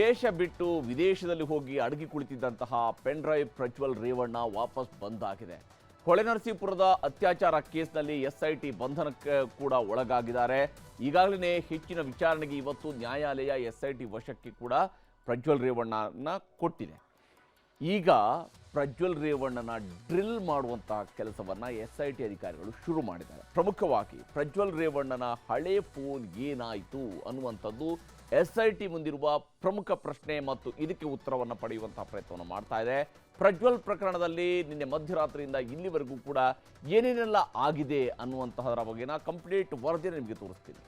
ದೇಶ ಬಿಟ್ಟು ವಿದೇಶದಲ್ಲಿ ಹೋಗಿ ಅಡಗಿ ಕುಳಿತಿದ್ದಂತಹ ಪೆನ್ ಡ್ರೈವ್ ಪ್ರಜ್ವಲ್ ರೇವಣ್ಣ ವಾಪಸ್ ಬಂದಾಗಿದೆ. ಹೊಳೆನರಸೀಪುರದ ಅತ್ಯಾಚಾರ ಕೇಸ್ನಲ್ಲಿ ಎಸ್ಐಟಿ ಬಂಧನಕ್ಕೆ ಕೂಡ ಒಳಗಾಗಿದ್ದಾರೆ. ಈಗಾಗಲೇ ಹೆಚ್ಚಿನ ವಿಚಾರಣೆಗೆ ಇವತ್ತು ನ್ಯಾಯಾಲಯ ಎಸ್ಐಟಿ ವಶಕ್ಕೆ ಕೂಡ ಪ್ರಜ್ವಲ್ ರೇವಣ್ಣನ ಕೊಟ್ಟಿದೆ. ಈಗ ಪ್ರಜ್ವಲ್ ರೇವಣ್ಣನ ಡ್ರಿಲ್ ಮಾಡುವಂತಹ ಕೆಲಸವನ್ನ ಎಸ್ ಐ ಟಿ ಅಧಿಕಾರಿಗಳು ಶುರು ಮಾಡಿದ್ದಾರೆ. ಪ್ರಮುಖವಾಗಿ ಪ್ರಜ್ವಲ್ ರೇವಣ್ಣನ ಹಳೆ ಫೋನ್ ಏನಾಯಿತು ಅನ್ನುವಂಥದ್ದು ಎಸ್ ಐ ಟಿ ಮುಂದಿರುವ ಪ್ರಮುಖ ಪ್ರಶ್ನೆ ಮತ್ತು ಇದಕ್ಕೆ ಉತ್ತರವನ್ನು ಪಡೆಯುವಂತಹ ಪ್ರಯತ್ನವನ್ನು ಮಾಡ್ತಾ ಇದೆ. ಪ್ರಜ್ವಲ್ ಪ್ರಕರಣದಲ್ಲಿ ನಿನ್ನೆ ಮಧ್ಯರಾತ್ರಿಯಿಂದ ಇಲ್ಲಿವರೆಗೂ ಕೂಡ ಏನೇನೆಲ್ಲ ಆಗಿದೆ ಅನ್ನುವಂತಹದರ ಬಗ್ಗೆನ ಕಂಪ್ಲೀಟ್ ವರದಿ ನಿಮಗೆ ತೋರಿಸ್ತೀನಿ.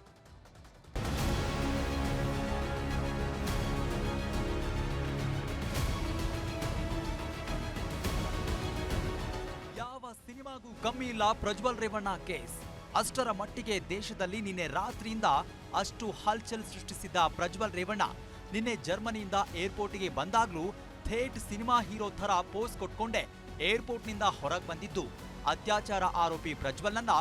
ಯಾವ ಸಿನಿಮಾಗೂ ಕಮ್ಮಿ ಇಲ್ಲ ಪ್ರಜ್ವಲ್ ರೇವಣ್ಣ ಕೇಸ್. ಅಷ್ಟರ ಮಟ್ಟಿಗೆ ದೇಶದಲ್ಲಿ ನಿನ್ನೆ ರಾತ್ರಿಯಿಂದ ಅಷ್ಟು ಹಲ್ಚಲ್ ಸೃಷ್ಟಿಸಿದ್ದ ಪ್ರಜ್ವಲ್ ರೇವಣ್ಣ. ನಿನ್ನೆ ಜರ್ಮನಿಯಿಂದ ಏರ್ಪೋರ್ಟ್ಗೆ ಬಂದಾಗ್ಲೂ ಥೇಟ್ ಸಿನಿಮಾ ಹೀರೋ ಥರ ಪೋಸ್ ಕೊಟ್ಕೊಂಡೆ, ಏರ್ಪೋರ್ಟ್ನಿಂದ ಹೊರಗೆ ಬಂದಿದ್ದು. ಅತ್ಯಾಚಾರ ಆರೋಪಿ ಪ್ರಜ್ವಲ್ನನ್ನ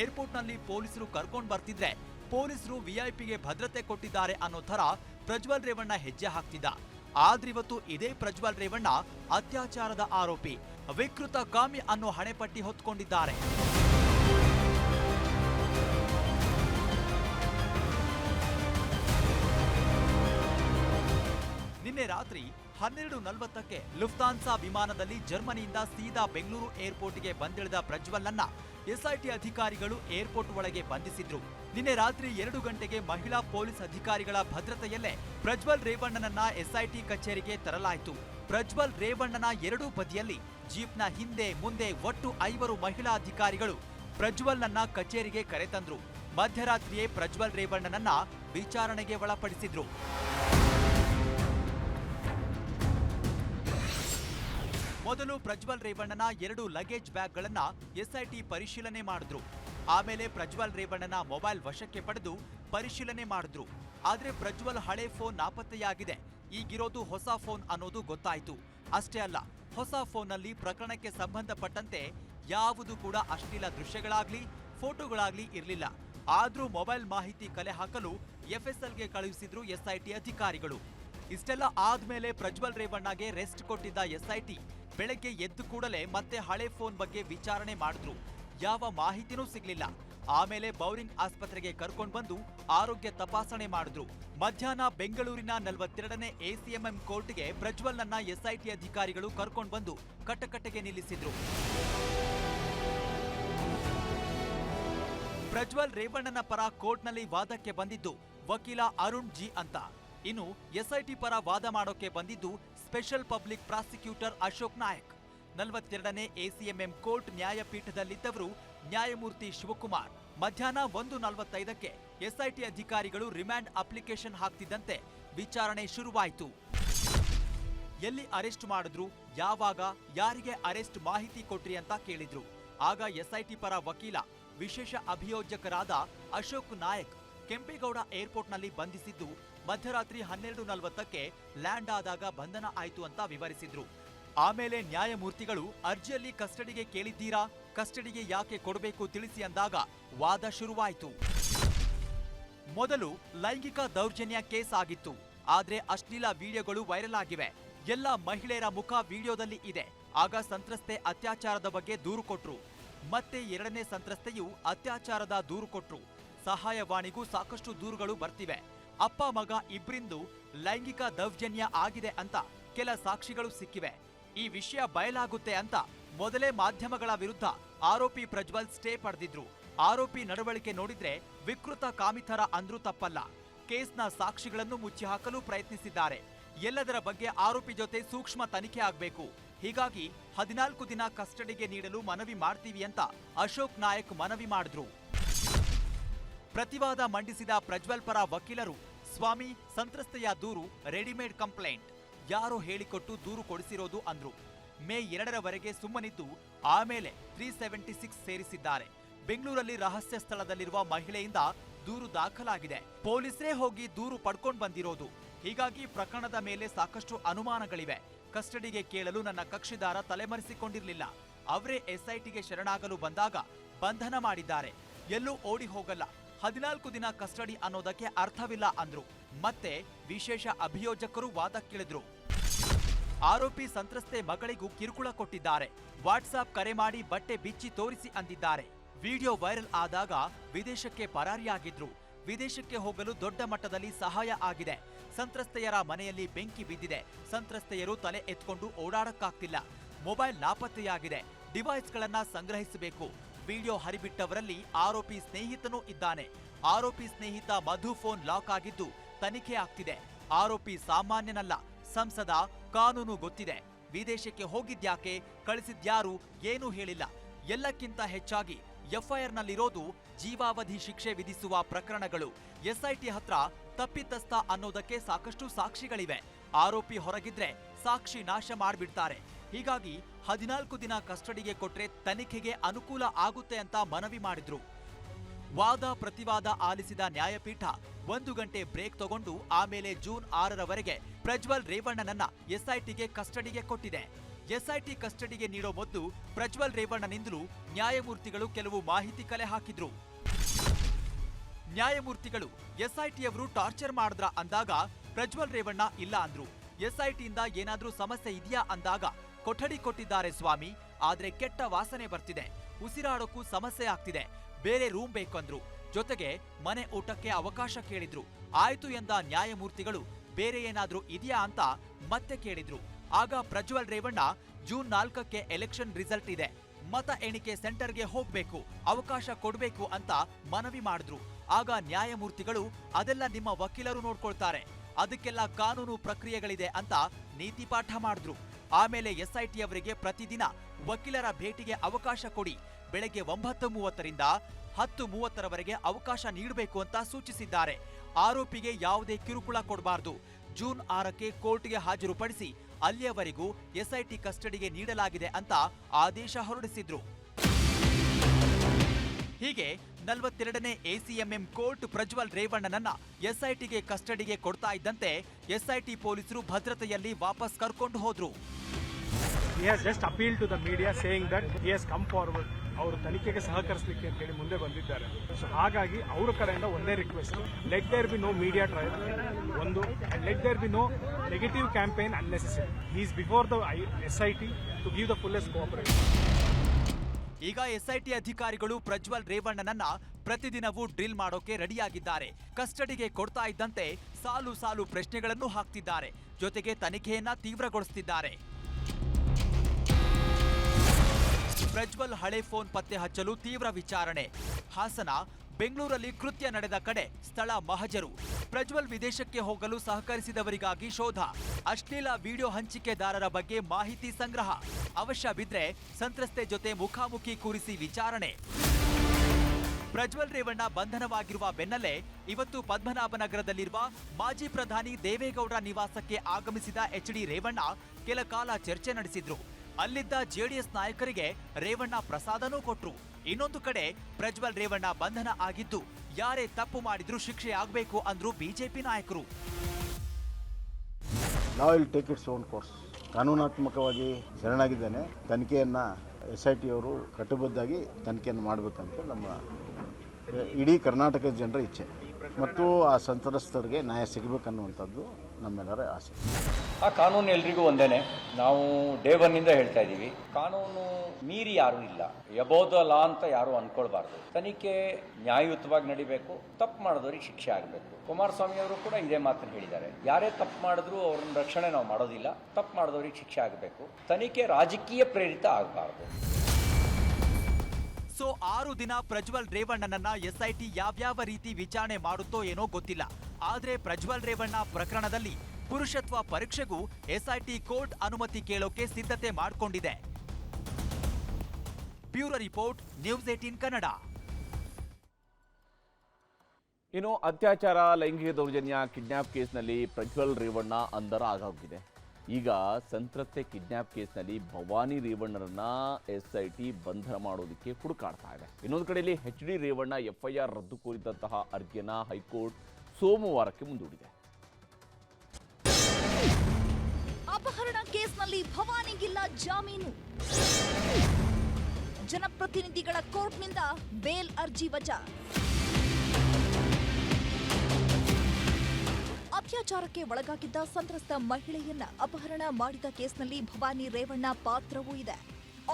ಏರ್ಪೋರ್ಟ್ನಲ್ಲಿ ಪೊಲೀಸರು ಕರ್ಕೊಂಡು ಬರ್ತಿದ್ರೆ, ಪೊಲೀಸರು ವಿಐಪಿಗೆ ಭದ್ರತೆ ಕೊಟ್ಟಿದ್ದಾರೆ ಅನ್ನೋ ಥರ ಪ್ರಜ್ವಲ್ ರೇವಣ್ಣ ಹೆಜ್ಜೆ ಹಾಕ್ತಿದ್ದ. ಆದ್ರಿವತ್ತು ಇದೇ ಪ್ರಜ್ವಲ್ ರೇವಣ್ಣ ಅತ್ಯಾಚಾರದ ಆರೋಪಿ, ವಿಕೃತ ಕಾಮಿ ಅನ್ನೋ ಹಣೆಪಟ್ಟಿ ಹೊತ್ಕೊಂಡಿದ್ದಾರೆ. ಹನ್ನೆರಡು ನಲವತ್ತಕ್ಕೆ ಲುಫ್ತಾನ್ಸಾ ವಿಮಾನದಲ್ಲಿ ಜರ್ಮನಿಯಿಂದ ಸೀದಾ ಬೆಂಗಳೂರು ಏರ್ಪೋರ್ಟ್ಗೆ ಬಂದಿಳಿದ ಪ್ರಜ್ವಲ್ನನ್ನ ಎಸ್ಐಟಿ ಅಧಿಕಾರಿಗಳು ಏರ್ಪೋರ್ಟ್ ಒಳಗೆ ಬಂಧಿಸಿದ್ರು. ನಿನ್ನೆ ರಾತ್ರಿ ಎರಡು ಗಂಟೆಗೆ ಮಹಿಳಾ ಪೊಲೀಸ್ ಅಧಿಕಾರಿಗಳ ಭದ್ರತೆಯಲ್ಲೇ ಪ್ರಜ್ವಲ್ ರೇವಣ್ಣನನ್ನ ಎಸ್ಐಟಿ ಕಚೇರಿಗೆ ತರಲಾಯಿತು. ಪ್ರಜ್ವಲ್ ರೇವಣ್ಣನ ಎರಡೂ ಬದಿಯಲ್ಲಿ ಜೀಪ್ನ ಹಿಂದೆ ಮುಂದೆ ಒಟ್ಟು ಐವರು ಮಹಿಳಾ ಅಧಿಕಾರಿಗಳು ಪ್ರಜ್ವಲ್ನನ್ನ ಕಚೇರಿಗೆ ಕರೆತಂದ್ರು. ಮಧ್ಯರಾತ್ರಿಯೇ ಪ್ರಜ್ವಲ್ ರೇವಣ್ಣನನ್ನ ವಿಚಾರಣೆಗೆ ಒಳಪಡಿಸಿದ್ರು. ಮೊದಲು ಪ್ರಜ್ವಲ್ ರೇವಣ್ಣನ ಎರಡು ಲಗೇಜ್ ಬ್ಯಾಗ್ಗಳನ್ನ ಎಸ್ಐಟಿ ಪರಿಶೀಲನೆ ಮಾಡಿದ್ರು. ಆಮೇಲೆ ಪ್ರಜ್ವಲ್ ರೇವಣ್ಣನ ಮೊಬೈಲ್ ವಶಕ್ಕೆ ಪಡೆದು ಪರಿಶೀಲನೆ ಮಾಡಿದ್ರು. ಆದ್ರೆ ಪ್ರಜ್ವಲ್ ಹಳೆ ಫೋನ್ ನಾಪತ್ತೆಯಾಗಿದೆ. ಈಗಿರೋದು ಹೊಸ ಫೋನ್ ಅನ್ನೋದು ಗೊತ್ತಾಯ್ತು. ಅಷ್ಟೇ ಅಲ್ಲ, ಹೊಸ ಫೋನ್ನಲ್ಲಿ ಪ್ರಕರಣಕ್ಕೆ ಸಂಬಂಧಪಟ್ಟಂತೆ ಯಾವುದು ಕೂಡ ಅಶ್ಲೀಲ ದೃಶ್ಯಗಳಾಗ್ಲಿ, ಫೋಟೋಗಳಾಗ್ಲಿ ಇರಲಿಲ್ಲ. ಆದ್ರೂ ಮೊಬೈಲ್ ಮಾಹಿತಿ ಕಲೆ ಹಾಕಲು ಎಫ್ಎಸ್ಎಲ್ಗೆ ಕಳುಹಿಸಿದ್ರು ಎಸ್ಐಟಿ ಅಧಿಕಾರಿಗಳು. ಇಷ್ಟೆಲ್ಲ ಆದ್ಮೇಲೆ ಪ್ರಜ್ವಲ್ ರೇವಣ್ಣಗೆ ರೆಸ್ಟ್ ಕೊಟ್ಟಿದ್ದ ಎಸ್ಐಟಿ ಬೆಳಗ್ಗೆ ಎದ್ದು ಕೂಡಲೇ ಮತ್ತೆ ಹಳೆ ಫೋನ್ ಬಗ್ಗೆ ವಿಚಾರಣೆ ಮಾಡಿದ್ರು. ಯಾವ ಮಾಹಿತಿನೂ ಸಿಗಲಿಲ್ಲ. ಆಮೇಲೆ ಬೌರಿಂಗ್ ಆಸ್ಪತ್ರೆಗೆ ಕರ್ಕೊಂಡು ಬಂದು ಆರೋಗ್ಯ ತಪಾಸಣೆ ಮಾಡಿದ್ರು. ಮಧ್ಯಾಹ್ನ ಬೆಂಗಳೂರಿನ ನಲವತ್ತೆರಡನೇ ಎಸಿಎಂಎಂ ಕೋರ್ಟ್ಗೆ ಪ್ರಜ್ವಲ್ನನ್ನ ಎಸ್ಐಟಿ ಅಧಿಕಾರಿಗಳು ಕರ್ಕೊಂಡು ಬಂದು ಕಟ್ಟಕಟ್ಟೆಗೆ ನಿಲ್ಲಿಸಿದ್ರು. ಪ್ರಜ್ವಲ್ ರೇವಣ್ಣನ ಪರ ಕೋರ್ಟ್ನಲ್ಲಿ ವಾದಕ್ಕೆ ಬಂದಿದ್ದು ವಕೀಲ ಅರುಣ್ ಜಿ ಅಂತ. ಇನ್ನು ಎಸ್ಐಟಿ ಪರ ವಾದ ಮಾಡೋಕೆ ಬಂದಿದ್ದು special public prosecutor Ashok Nayak. ನಲವತ್ತೆರಡನೇ ಎಸಿಎಂಎಂ ಕೋರ್ಟ್ ನ್ಯಾಯಪೀಠದಲ್ಲಿದ್ದವರು ನ್ಯಾಯಮೂರ್ತಿ ಶಿವಕುಮಾರ್. ಮಧ್ಯಾಹ್ನ ಒಂದು ನಲವತ್ತೈದಕ್ಕೆ ಎಸ್ಐಟಿ ಅಧಿಕಾರಿಗಳು ರಿಮ್ಯಾಂಡ್ ಅಪ್ಲಿಕೇಶನ್ ಹಾಕ್ತಿದ್ದಂತೆ ವಿಚಾರಣೆ ಶುರುವಾಯಿತು. ಎಲ್ಲಿ ಅರೆಸ್ಟ್ ಮಾಡಿದ್ರು, ಯಾವಾಗ, ಯಾರಿಗೆ ಅರೆಸ್ಟ್ ಮಾಹಿತಿ ಕೊಟ್ರಿ ಅಂತ ಕೇಳಿದ್ರು. ಆಗ ಎಸ್ಐಟಿ ಪರ ವಕೀಲ, ವಿಶೇಷ ಅಭಿಯೋಜಕರಾದ ಅಶೋಕ್ ನಾಯಕ್ ಕೆಂಪೇಗೌಡ ಏರ್ಪೋರ್ಟ್ನಲ್ಲಿ ಬಂಧಿಸಿದ್ದು ಮಧ್ಯರಾತ್ರಿ ಹನ್ನೆರಡು ನಲವತ್ತಕ್ಕೆ ಲ್ಯಾಂಡ್ ಆದಾಗ ಬಂಧನ ಆಯಿತು ಅಂತ ವಿವರಿಸಿದ್ರು. ಆಮೇಲೆ ನ್ಯಾಯಮೂರ್ತಿಗಳು ಅರ್ಜಿಯಲ್ಲಿ ಕಸ್ಟಡಿಗೆ ಕೇಳಿದ್ದೀರಾ, ಕಸ್ಟಡಿಗೆ ಯಾಕೆ ಕೊಡಬೇಕು ತಿಳಿಸಿ ಅಂದಾಗ ವಾದ ಶುರುವಾಯಿತು. ಮೊದಲು ಲೈಂಗಿಕ ದೌರ್ಜನ್ಯ ಕೇಸ್ ಆಗಿತ್ತು. ಆದ್ರೆ ಅಶ್ಲೀಲ ವಿಡಿಯೋಗಳು ವೈರಲ್ ಆಗಿವೆ. ಎಲ್ಲ ಮಹಿಳೆಯರ ಮುಖ ವಿಡಿಯೋದಲ್ಲಿ ಇದೆ. ಆಗ ಸಂತ್ರಸ್ತೆ ಅತ್ಯಾಚಾರದ ಬಗ್ಗೆ ದೂರು ಕೊಟ್ರು. ಮತ್ತೆ ಎರಡನೇ ಸಂತ್ರಸ್ತೆಯು ಅತ್ಯಾಚಾರದ ದೂರು ಕೊಟ್ರು. ಸಹಾಯವಾಣಿಗೂ ಸಾಕಷ್ಟು ದೂರುಗಳು ಬರ್ತಿವೆ. ಅಪ್ಪ ಮಗ ಇಬ್ರಿಂದು ಲೈಂಗಿಕ ದೌರ್ಜನ್ಯ ಆಗಿದೆ ಅಂತ ಕೆಲ ಸಾಕ್ಷಿಗಳು ಸಿಕ್ಕಿವೆ. ಈ ವಿಷಯ ಬಯಲಾಗುತ್ತೆ ಅಂತ ಮೊದಲೇ ಮಾಧ್ಯಮಗಳ ವಿರುದ್ಧ ಆರೋಪಿ ಪ್ರಜ್ವಲ್ ಸ್ಟೇ ಪಡೆದಿದ್ರು. ಆರೋಪಿ ನಡವಳಿಕೆ ನೋಡಿದ್ರೆ ವಿಕೃತ ಕಾಮಿತರ ಅಂದ್ರೂ ತಪ್ಪಲ್ಲ. ಕೇಸ್ನ ಸಾಕ್ಷಿಗಳನ್ನು ಮುಚ್ಚಿಹಾಕಲು ಪ್ರಯತ್ನಿಸಿದ್ದಾರೆ. ಎಲ್ಲದರ ಬಗ್ಗೆ ಆರೋಪಿ ಜೊತೆ ಸೂಕ್ಷ್ಮ ತನಿಖೆ ಆಗಬೇಕು. ಹೀಗಾಗಿ ಹದಿನಾಲ್ಕು ದಿನ ಕಸ್ಟಡಿಗೆ ನೀಡಲು ಮನವಿ ಮಾಡ್ತೀವಿ ಅಂತ ಅಶೋಕ್ ನಾಯಕ್ ಮನವಿ ಮಾಡಿದ್ರು. ಪ್ರತಿವಾದ ಮಂಡಿಸಿದ ಪ್ರಜ್ವಲ್ ಪರ ವಕೀಲರು, ಸ್ವಾಮಿ ಸಂತ್ರಸ್ತೆಯ ದೂರು, ರೆಡಿಮೇಡ್ ಕಂಪ್ಲೇಂಟ್. ಯಾರೋ ಹೇಳಿಕೊಟ್ಟು ದೂರು ಕೊಡಿಸಿರೋದು ಅಂದ್ರು. ಮೇ ಎರಡರವರೆಗೆ ಸುಮ್ಮನಿದ್ದು ಆಮೇಲೆ ತ್ರೀ ಸೆವೆಂಟಿ ಸಿಕ್ಸ್ ಸೇರಿಸಿದ್ದಾರೆ. ಬೆಂಗಳೂರಲ್ಲಿ ರಹಸ್ಯ ಸ್ಥಳದಲ್ಲಿರುವ ಮಹಿಳೆಯಿಂದ ದೂರು ದಾಖಲಾಗಿದೆ. ಪೊಲೀಸರೇ ಹೋಗಿ ದೂರು ಪಡ್ಕೊಂಡ್ ಬಂದಿರೋದು. ಹೀಗಾಗಿ ಪ್ರಕರಣದ ಮೇಲೆ ಸಾಕಷ್ಟು ಅನುಮಾನಗಳಿವೆ. ಕಸ್ಟಡಿಗೆ ಕೇಳಲು ನನ್ನ ಕಕ್ಷಿದಾರ ತಲೆಮರೆಸಿಕೊಂಡಿರಲಿಲ್ಲ. ಅವರೇ ಎಸ್ಐಟಿಗೆ ಶರಣಾಗಲು ಬಂದಾಗ ಬಂಧನ ಮಾಡಿದ್ದಾರೆ. ಎಲ್ಲೂ ಓಡಿ ಹೋಗಲ್ಲ. ಹದಿನಾಲ್ಕು ದಿನ ಕಸ್ಟಡಿ ಅನ್ನೋದಕ್ಕೆ ಅರ್ಥವಿಲ್ಲ ಅಂದ್ರು. ಮತ್ತೆ ವಿಶೇಷ ಅಭಿಯೋಜಕರು ವಾದಕ್ಕಿಳಿದ್ರು ಆರೋಪಿ ಸಂತ್ರಸ್ತೆ ಮಗಳಿಗೂ ಕಿರುಕುಳ ಕೊಟ್ಟಿದ್ದಾರೆ. ವಾಟ್ಸಾಪ್ ಕರೆ ಮಾಡಿ ಬಟ್ಟೆ ಬಿಚ್ಚಿ ತೋರಿಸಿ ಅಂದಿದ್ದಾರೆ. ವಿಡಿಯೋ ವೈರಲ್ ಆದಾಗ ವಿದೇಶಕ್ಕೆ ಪರಾರಿಯಾಗಿದ್ರು. ವಿದೇಶಕ್ಕೆ ಹೋಗಲು ದೊಡ್ಡ ಮಟ್ಟದಲ್ಲಿ ಸಹಾಯ ಆಗಿದೆ. ಸಂತ್ರಸ್ತೆಯರ ಮನೆಯಲ್ಲಿ ಬೆಂಕಿ ಬಿದ್ದಿದೆ. ಸಂತ್ರಸ್ತೆಯರು ತಲೆ ಎತ್ಕೊಂಡು ಓಡಾಡಕ್ಕಾಗ್ತಿಲ್ಲ. ಮೊಬೈಲ್ ನಾಪತ್ತೆಯಾಗಿದೆ. ಡಿವೈಸ್ಗಳನ್ನ ಸಂಗ್ರಹಿಸಬೇಕು. ವಿಡಿಯೋ ಹರಿಬಿಟ್ಟವರಲ್ಲಿ ಆರೋಪಿ ಸ್ನೇಹಿತನೂ ಇದ್ದಾನೆ. ಆರೋಪಿ ಸ್ನೇಹಿತ ಮಧು ಫೋನ್ ಲಾಕ್ ಆಗಿದ್ದು ತನಿಖೆ ಆಗ್ತಿದೆ. ಆರೋಪಿ ಸಾಮಾನ್ಯನಲ್ಲ, ಸಂಸದ ಕಾನೂನು ಗೊತ್ತಿದೆ. ವಿದೇಶಕ್ಕೆ ಹೋಗಿದ್ಯಾಕೆ, ಕಳಿಸಿದ್ಯಾರು ಏನೂ ಹೇಳಿಲ್ಲ. ಎಲ್ಲಕ್ಕಿಂತ ಹೆಚ್ಚಾಗಿ ಎಫ್ಐಆರ್ನಲ್ಲಿರೋದು ಜೀವಾವಧಿ ಶಿಕ್ಷೆ ವಿಧಿಸುವ ಪ್ರಕರಣಗಳು. ಎಸ್ಐಟಿ ಹತ್ರ ತಪ್ಪಿತಸ್ಥ ಅನ್ನೋದಕ್ಕೆ ಸಾಕಷ್ಟು ಸಾಕ್ಷಿಗಳಿವೆ. ಆರೋಪಿ ಹೊರಗಿದ್ರೆ ಸಾಕ್ಷಿ ನಾಶ ಮಾಡ್ಬಿಡ್ತಾರೆ. ಹೀಗಾಗಿ ಹದಿನಾಲ್ಕು ದಿನ ಕಸ್ಟಡಿಗೆ ಕೊಟ್ರೆ ತನಿಖೆಗೆ ಅನುಕೂಲ ಆಗುತ್ತೆ ಅಂತ ಮನವಿ ಮಾಡಿದ್ರು. ವಾದ ಪ್ರತಿವಾದ ಆಲಿಸಿದ ನ್ಯಾಯಪೀಠ ಒಂದು ಗಂಟೆ ಬ್ರೇಕ್ ತಗೊಂಡು ಆಮೇಲೆ ಜೂನ್ ಆರರವರೆಗೆ ಪ್ರಜ್ವಲ್ ರೇವಣ್ಣನನ್ನ ಎಸ್ಐಟಿಗೆ ಕಸ್ಟಡಿಗೆ ಕೊಟ್ಟಿದೆ. ಎಸ್ಐಟಿ ಕಸ್ಟಡಿಗೆ ನೀಡೋ ಮೊದಲು ಪ್ರಜ್ವಲ್ ರೇವಣ್ಣನಿಂದಲೂ ನ್ಯಾಯಮೂರ್ತಿಗಳು ಕೆಲವು ಮಾಹಿತಿ ಕಲೆ ಹಾಕಿದ್ರು. ನ್ಯಾಯಮೂರ್ತಿಗಳು ಎಸ್ಐಟಿಯವರು ಟಾರ್ಚರ್ ಮಾಡಿದ್ರ ಅಂದಾಗ ಪ್ರಜ್ವಲ್ ರೇವಣ್ಣ ಇಲ್ಲ ಅಂದ್ರು. ಎಸ್ಐಟಿಯಿಂದ ಏನಾದ್ರೂ ಸಮಸ್ಯೆ ಇದೆಯಾ ಅಂದಾಗ ಕೊಠಡಿ ಕೊಟ್ಟಿದ್ದಾರೆ ಸ್ವಾಮಿ. ಆದ್ರೆ ಕೆಟ್ಟ ವಾಸನೆ ಬರ್ತಿದೆ. ಉಸಿರಾಡೋಕ್ಕೂ ಸಮಸ್ಯೆ ಆಗ್ತಿದೆ. ಬೇರೆ ರೂಮ್ ಬೇಕಂದ್ರು. ಜೊತೆಗೆ ಮನೆ ಊಟಕ್ಕೆ ಅವಕಾಶ ಕೇಳಿದ್ರು. ಆಯ್ತು ಎಂದ ನ್ಯಾಯಮೂರ್ತಿಗಳು, ಬೇರೆ ಏನಾದ್ರೂ ಇದೆಯಾ ಅಂತ ಮತ್ತೆ ಕೇಳಿದ್ರು. ಆಗ ಪ್ರಜ್ವಲ್ ರೇವಣ್ಣ, ಜೂನ್ ನಾಲ್ಕಕ್ಕೆ ಎಲೆಕ್ಷನ್ ರಿಸಲ್ಟ್ ಇದೆ. ಮತ ಎಣಿಕೆ ಸೆಂಟರ್ಗೆ ಹೋಗ್ಬೇಕು, ಅವಕಾಶ ಕೊಡ್ಬೇಕು ಅಂತ ಮನವಿ ಮಾಡಿದ್ರು. ಆಗ ನ್ಯಾಯಮೂರ್ತಿಗಳು, ಅದೆಲ್ಲ ನಿಮ್ಮ ವಕೀಲರು ನೋಡ್ಕೊಳ್ತಾರೆ. ಅದಕ್ಕೆಲ್ಲ ಕಾನೂನು ಪ್ರಕ್ರಿಯೆಗಳಿದೆ ಅಂತ ನೀತಿ ಪಾಠ ಮಾಡಿದ್ರು. ಆಮೇಲೆ ಎಸ್ಐಟಿ ಅವರಿಗೆ ಪ್ರತಿದಿನ ವಕೀಲರ ಭೇಟಿಗೆ ಅವಕಾಶ ಕೊಡಿ. ಬೆಳಗ್ಗೆ ಒಂಬತ್ತು ಮೂವತ್ತರಿಂದ ಹತ್ತು ಮೂವತ್ತರವರೆಗೆ ಅವಕಾಶ ನೀಡಬೇಕು ಅಂತ ಸೂಚಿಸಿದ್ದಾರೆ. ಆರೋಪಿಗೆ ಯಾವುದೇ ಕಿರುಕುಳ ಕೊಡಬಾರದು. ಜೂನ್ ಆರಕ್ಕೆ ಕೋರ್ಟ್ಗೆ ಹಾಜರುಪಡಿಸಿ ಅಲ್ಲಿಯವರೆಗೂ ಎಸ್ಐಟಿ ಕಸ್ಟಡಿಗೆ ನೀಡಲಾಗಿದೆ ಅಂತ ಆದೇಶ ಹೊರಡಿಸಿದ್ರು. ಹೀಗೆ ನಲವತ್ತೆರಡನೇ ಎಸಿಎಂಎಂ ಕೋರ್ಟ್ ಪ್ರಜ್ವಲ್ ರೇವಣ್ಣನನ್ನ ಎಸ್ಐಟಿಗೆ ಕಸ್ಟಡಿಗೆ ಕೊಡ್ತಾ ಇದ್ದಂತೆ ಎಸ್ಐಟಿ ಪೊಲೀಸರು ಭದ್ರತೆಯಲ್ಲಿ ವಾಪಸ್ ಕರ್ಕೊಂಡು ಹೋದ್ರು. The media saying that he has come forward. ಅವರು ತನಿಖೆಗೆ ಸಹಕರಿಸಲಿಕ್ಕೆ ಅಂತ ಹೇಳಿ ಮುಂದೆ ಬಂದಿದ್ದಾರೆ. ಸೊ ಹಾಗಾಗಿ ಅವರ ಕಡೆಯಿಂದ ಒಂದೇ request let there be no media trial ಒಂದು let there be no negative campaign unnecessary is before the S I T to give the fullest cooperation ಈಗ ಎಸ್ಐಟಿ ಅಧಿಕಾರಿಗಳು ಪ್ರಜ್ವಲ್ ರೇವಣ್ಣನನ್ನ ಪ್ರತಿದಿನವೂ ಡ್ರಿಲ್ ಮಾಡೋಕೆ ರೆಡಿಯಾಗಿದ್ದಾರೆ. ಕಸ್ಟಡಿಗೆ ಕೊಡ್ತಾ ಇದ್ದಂತೆ ಸಾಲು ಸಾಲು ಪ್ರಶ್ನೆಗಳನ್ನು ಹಾಕ್ತಿದ್ದಾರೆ. ಜೊತೆಗೆ ತನಿಖೆಯನ್ನ ತೀವ್ರಗೊಳಿಸ್ತಿದ್ದಾರೆ. ಪ್ರಜ್ವಲ್ ಹಳೆ ಫೋನ್ ಪತ್ತೆ ಹಚ್ಚಲು ತೀವ್ರ ವಿಚಾರಣೆ. ಹಾಸನ ಬೆಂಗಳೂರಲ್ಲಿ ಕೃತ್ಯ ನಡೆದ ಕಡೆ ಸ್ಥಳ ಮಹಜರು. ಪ್ರಜ್ವಲ್ ವಿದೇಶಕ್ಕೆ ಹೋಗಲು ಸಹಕರಿಸಿದವರಿಗಾಗಿ ಶೋಧ. ಅಶ್ಲೀಲ ವಿಡಿಯೋ ಹಂಚಿಕೆದಾರರ ಬಗ್ಗೆ ಮಾಹಿತಿ ಸಂಗ್ರಹ. ಅವಶ್ಯ ಬಿದ್ರೆ ಸಂತ್ರಸ್ತೆ ಜೊತೆ ಮುಖಾಮುಖಿ ಕೂರಿಸಿ ವಿಚಾರಣೆ. ಪ್ರಜ್ವಲ್ ರೇವಣ್ಣ ಬಂಧನವಾಗಿರುವ ಬೆನ್ನಲ್ಲೇ ಇವತ್ತು ಪದ್ಮನಾಭನಗರದಲ್ಲಿರುವ ಮಾಜಿ ಪ್ರಧಾನಿ ದೇವೇಗೌಡ ನಿವಾಸಕ್ಕೆ ಆಗಮಿಸಿದ ಎಚ್ ಡಿ ರೇವಣ್ಣ ಕೆಲ ಕಾಲ ಚರ್ಚೆ ನಡೆಸಿದ್ರು. ಅಲ್ಲಿದ್ದ ಜೆಡಿಎಸ್ ನಾಯಕರಿಗೆ ರೇವಣ್ಣ ಪ್ರಸಾದನೂ ಕೊಟ್ರು. ಇನ್ನೊಂದು ಕಡೆ ಪ್ರಜ್ವಲ್ ರೇವಣ್ಣ ಬಂಧನ ಆಗಿದ್ದು, ಯಾರೇ ತಪ್ಪು ಮಾಡಿದ್ರು ಶಿಕ್ಷೆ ಆಗಬೇಕು ಅಂದ್ರು ಬಿಜೆಪಿ ನಾಯಕರು. ಟೇಕ್ ಇಟ್ಸ್ ಓನ್ ಕೋರ್ಸ್ ಕಾನೂನಾತ್ಮಕವಾಗಿ ಶರಣಾಗಿದ್ದೇನೆ. ತನಿಖೆಯನ್ನು ಎಸ್ ಐ ಅವರು ಕಟ್ಟುಬದ್ಧಾಗಿ ತನಿಖೆಯನ್ನು ಮಾಡಬೇಕಂತ ನಮ್ಮ, ಇಡೀ ಕರ್ನಾಟಕದ ಜನರ ಇಚ್ಛೆ. ಮತ್ತು ಆ ಸಂತ್ರಸ್ತರಿಗೆ ನ್ಯಾಯ ಸಿಗಬೇಕನ್ನುವಂಥದ್ದು ನಮ್ಮೆಲ್ಲರ ಆಸೆ. ಆ ಕಾನೂನು ಎಲ್ರಿಗೂ ಒಂದೇನೆ. ನಾವು ಡೇ ಒನ್ನಿಂದ ಹೇಳ್ತಾ ಇದ್ದೀವಿ. ಕಾನೂನು ಮೀರಿ ಯಾರು ಇಲ್ಲ. ಎಬೋದ ಲಾ ಅಂತ ಯಾರು ಅನ್ಕೊಳ್ಬಾರ್ದು. ತನಿಖೆ ನ್ಯಾಯಯುತವಾಗಿ ನಡಿಬೇಕು, ತಪ್ಪು ಮಾಡಿದವ್ರಿಗೆ ಶಿಕ್ಷೆ ಆಗಬೇಕು. ಕುಮಾರಸ್ವಾಮಿ ಅವರು ಕೂಡ ಇದೇ ಮಾತನ್ನು ಹೇಳಿದ್ದಾರೆ. ಯಾರೇ ತಪ್ಪು ಮಾಡಿದ್ರು ಅವ್ರನ್ನ ರಕ್ಷಣೆ ನಾವು ಮಾಡೋದಿಲ್ಲ. ತಪ್ಪು ಮಾಡಿದವ್ರಿಗೆ ಶಿಕ್ಷೆ ಆಗಬೇಕು. ತನಿಖೆ ರಾಜಕೀಯ ಪ್ರೇರಿತ ಆಗಬಾರ್ದು. ಸೊ ಆರು ದಿನ ಪ್ರಜ್ವಲ್ ರೇವಣ್ಣನನ್ನ ಎಸ್ಐಟಿ ಯಾವ್ಯಾವ ರೀತಿ ವಿಚಾರಣೆ ಮಾಡುತ್ತೋ ಏನೋ ಗೊತ್ತಿಲ್ಲ. ಆದ್ರೆ ಪ್ರಜ್ವಲ್ ರೇವಣ್ಣ ಪ್ರಕರಣದಲ್ಲಿ ಪುರುಷತ್ವ ಪರೀಕ್ಷೆಗೂ ಎಸ್ಐಟಿ ಕೋರ್ಟ್ ಅನುಮತಿ ಕೇಳೋಕೆ ಸಿದ್ಧತೆ ಮಾಡಿಕೊಂಡಿದೆ. Bureau report, news eighteen Kannada. ಇನ್ನು ಅತ್ಯಾಚಾರ, ಲೈಂಗಿಕ ದೌರ್ಜನ್ಯ, ಕಿಡ್ನಾಪ್ ಕೇಸ್ನಲ್ಲಿ ಪ್ರಜ್ವಲ್ ರೇವಣ್ಣ ಅಂದರ ಆಗೋಗಿದೆ. ಈಗ ಸಂತ್ರಸ್ತೆ ಕಿಡ್ನ್ಯಾಪ್ ಕೇಸ್ನಲ್ಲಿ ಭವಾನಿ ರೇವಣ್ಣರನ್ನ ಎಸ್ ಐ ಟಿ ಬಂಧನ ಮಾಡೋದಕ್ಕೆ ಹುಡುಕಾಡ್ತಾ ಇದೆ. ಇನ್ನೊಂದು ಕಡೆಯಲ್ಲಿ ಎಚ್ ಡಿ ರೇವಣ್ಣ ಎಫ್ಐಆರ್ ರದ್ದು ಕೋರಿದಂತಹ ಅರ್ಜಿಯನ್ನ ಹೈಕೋರ್ಟ್ ಸೋಮವಾರಕ್ಕೆ ಮುಂದೂಡಿದೆ. ಅಪಹರಣ ಕೇಸ್ನಲ್ಲಿ ಭವಾನಿಗಿಲ್ಲ ಜಾಮೀನು. ಜನಪ್ರತಿನಿಧಿಗಳ ಕೋರ್ಟ್ನಿಂದ ಬೇಲ್ ಅರ್ಜಿ ವಜಾ. ಅತ್ಯಾಚಾರಕ್ಕೆ ಒಳಗಾಗಿದ್ದ ಸಂತ್ರಸ್ತ ಮಹಿಳೆಯನ್ನ ಅಪಹರಣ ಮಾಡಿದ ಕೇಸ್ನಲ್ಲಿ ಭವಾನಿ ರೇವಣ್ಣ ಪಾತ್ರವೂ ಇದೆ.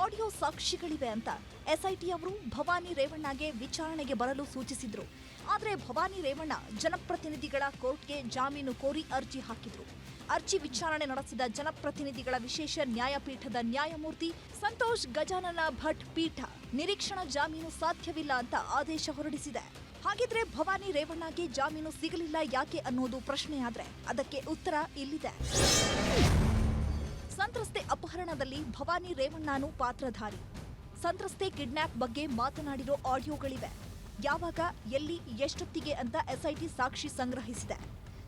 ಆಡಿಯೋ ಸಾಕ್ಷಿಗಳಿವೆ ಅಂತ ಎಸ್ಐಟಿ ಅವರು ಭವಾನಿ ರೇವಣ್ಣಗೆ ವಿಚಾರಣೆಗೆ ಬರಲು ಸೂಚಿಸಿದ್ರು. ಆದರೆ ಭವಾನಿ ರೇವಣ್ಣ ಜನಪ್ರತಿನಿಧಿಗಳ ಕೋರ್ಟ್ಗೆ ಜಾಮೀನು ಕೋರಿ ಅರ್ಜಿ ಹಾಕಿದ್ರು. ಅರ್ಜಿ ವಿಚಾರಣೆ ನಡೆಸಿದ ಜನಪ್ರತಿನಿಧಿಗಳ ವಿಶೇಷ ನ್ಯಾಯಪೀಠದ ನ್ಯಾಯಮೂರ್ತಿ ಸಂತೋಷ್ ಗಜಾನನ ಭಟ್ ಪೀಠ ನಿರೀಕ್ಷಣಾ ಜಾಮೀನು ಸಾಧ್ಯವಿಲ್ಲ ಅಂತ ಆದೇಶ ಹೊರಡಿಸಿದೆ. ಹಾಗಿದ್ರೆ ಭವಾನಿ ರೇವಣ್ಣಗೆ ಜಾಮೀನು ಸಿಗಲಿಲ್ಲ ಯಾಕೆ ಅನ್ನೋದು ಪ್ರಶ್ನೆಯಾದ್ರೆ ಅದಕ್ಕೆ ಉತ್ತರ ಇಲ್ಲಿದೆ. ಸಂತ್ರಸ್ತೆ ಅಪಹರಣದಲ್ಲಿ ಭವಾನಿ ರೇವಣ್ಣನು ಪಾತ್ರಧಾರಿ. ಸಂತ್ರಸ್ತೆ ಕಿಡ್ನಾಪ್ ಬಗ್ಗೆ ಮಾತನಾಡಿರೋ ಆಡಿಯೋಗಳಿವೆ. ಯಾವಾಗ, ಎಲ್ಲಿ, ಎಷ್ಟೊತ್ತಿಗೆ ಅಂತ ಎಸ್ಐಟಿ ಸಾಕ್ಷಿ ಸಂಗ್ರಹಿಸಿದೆ.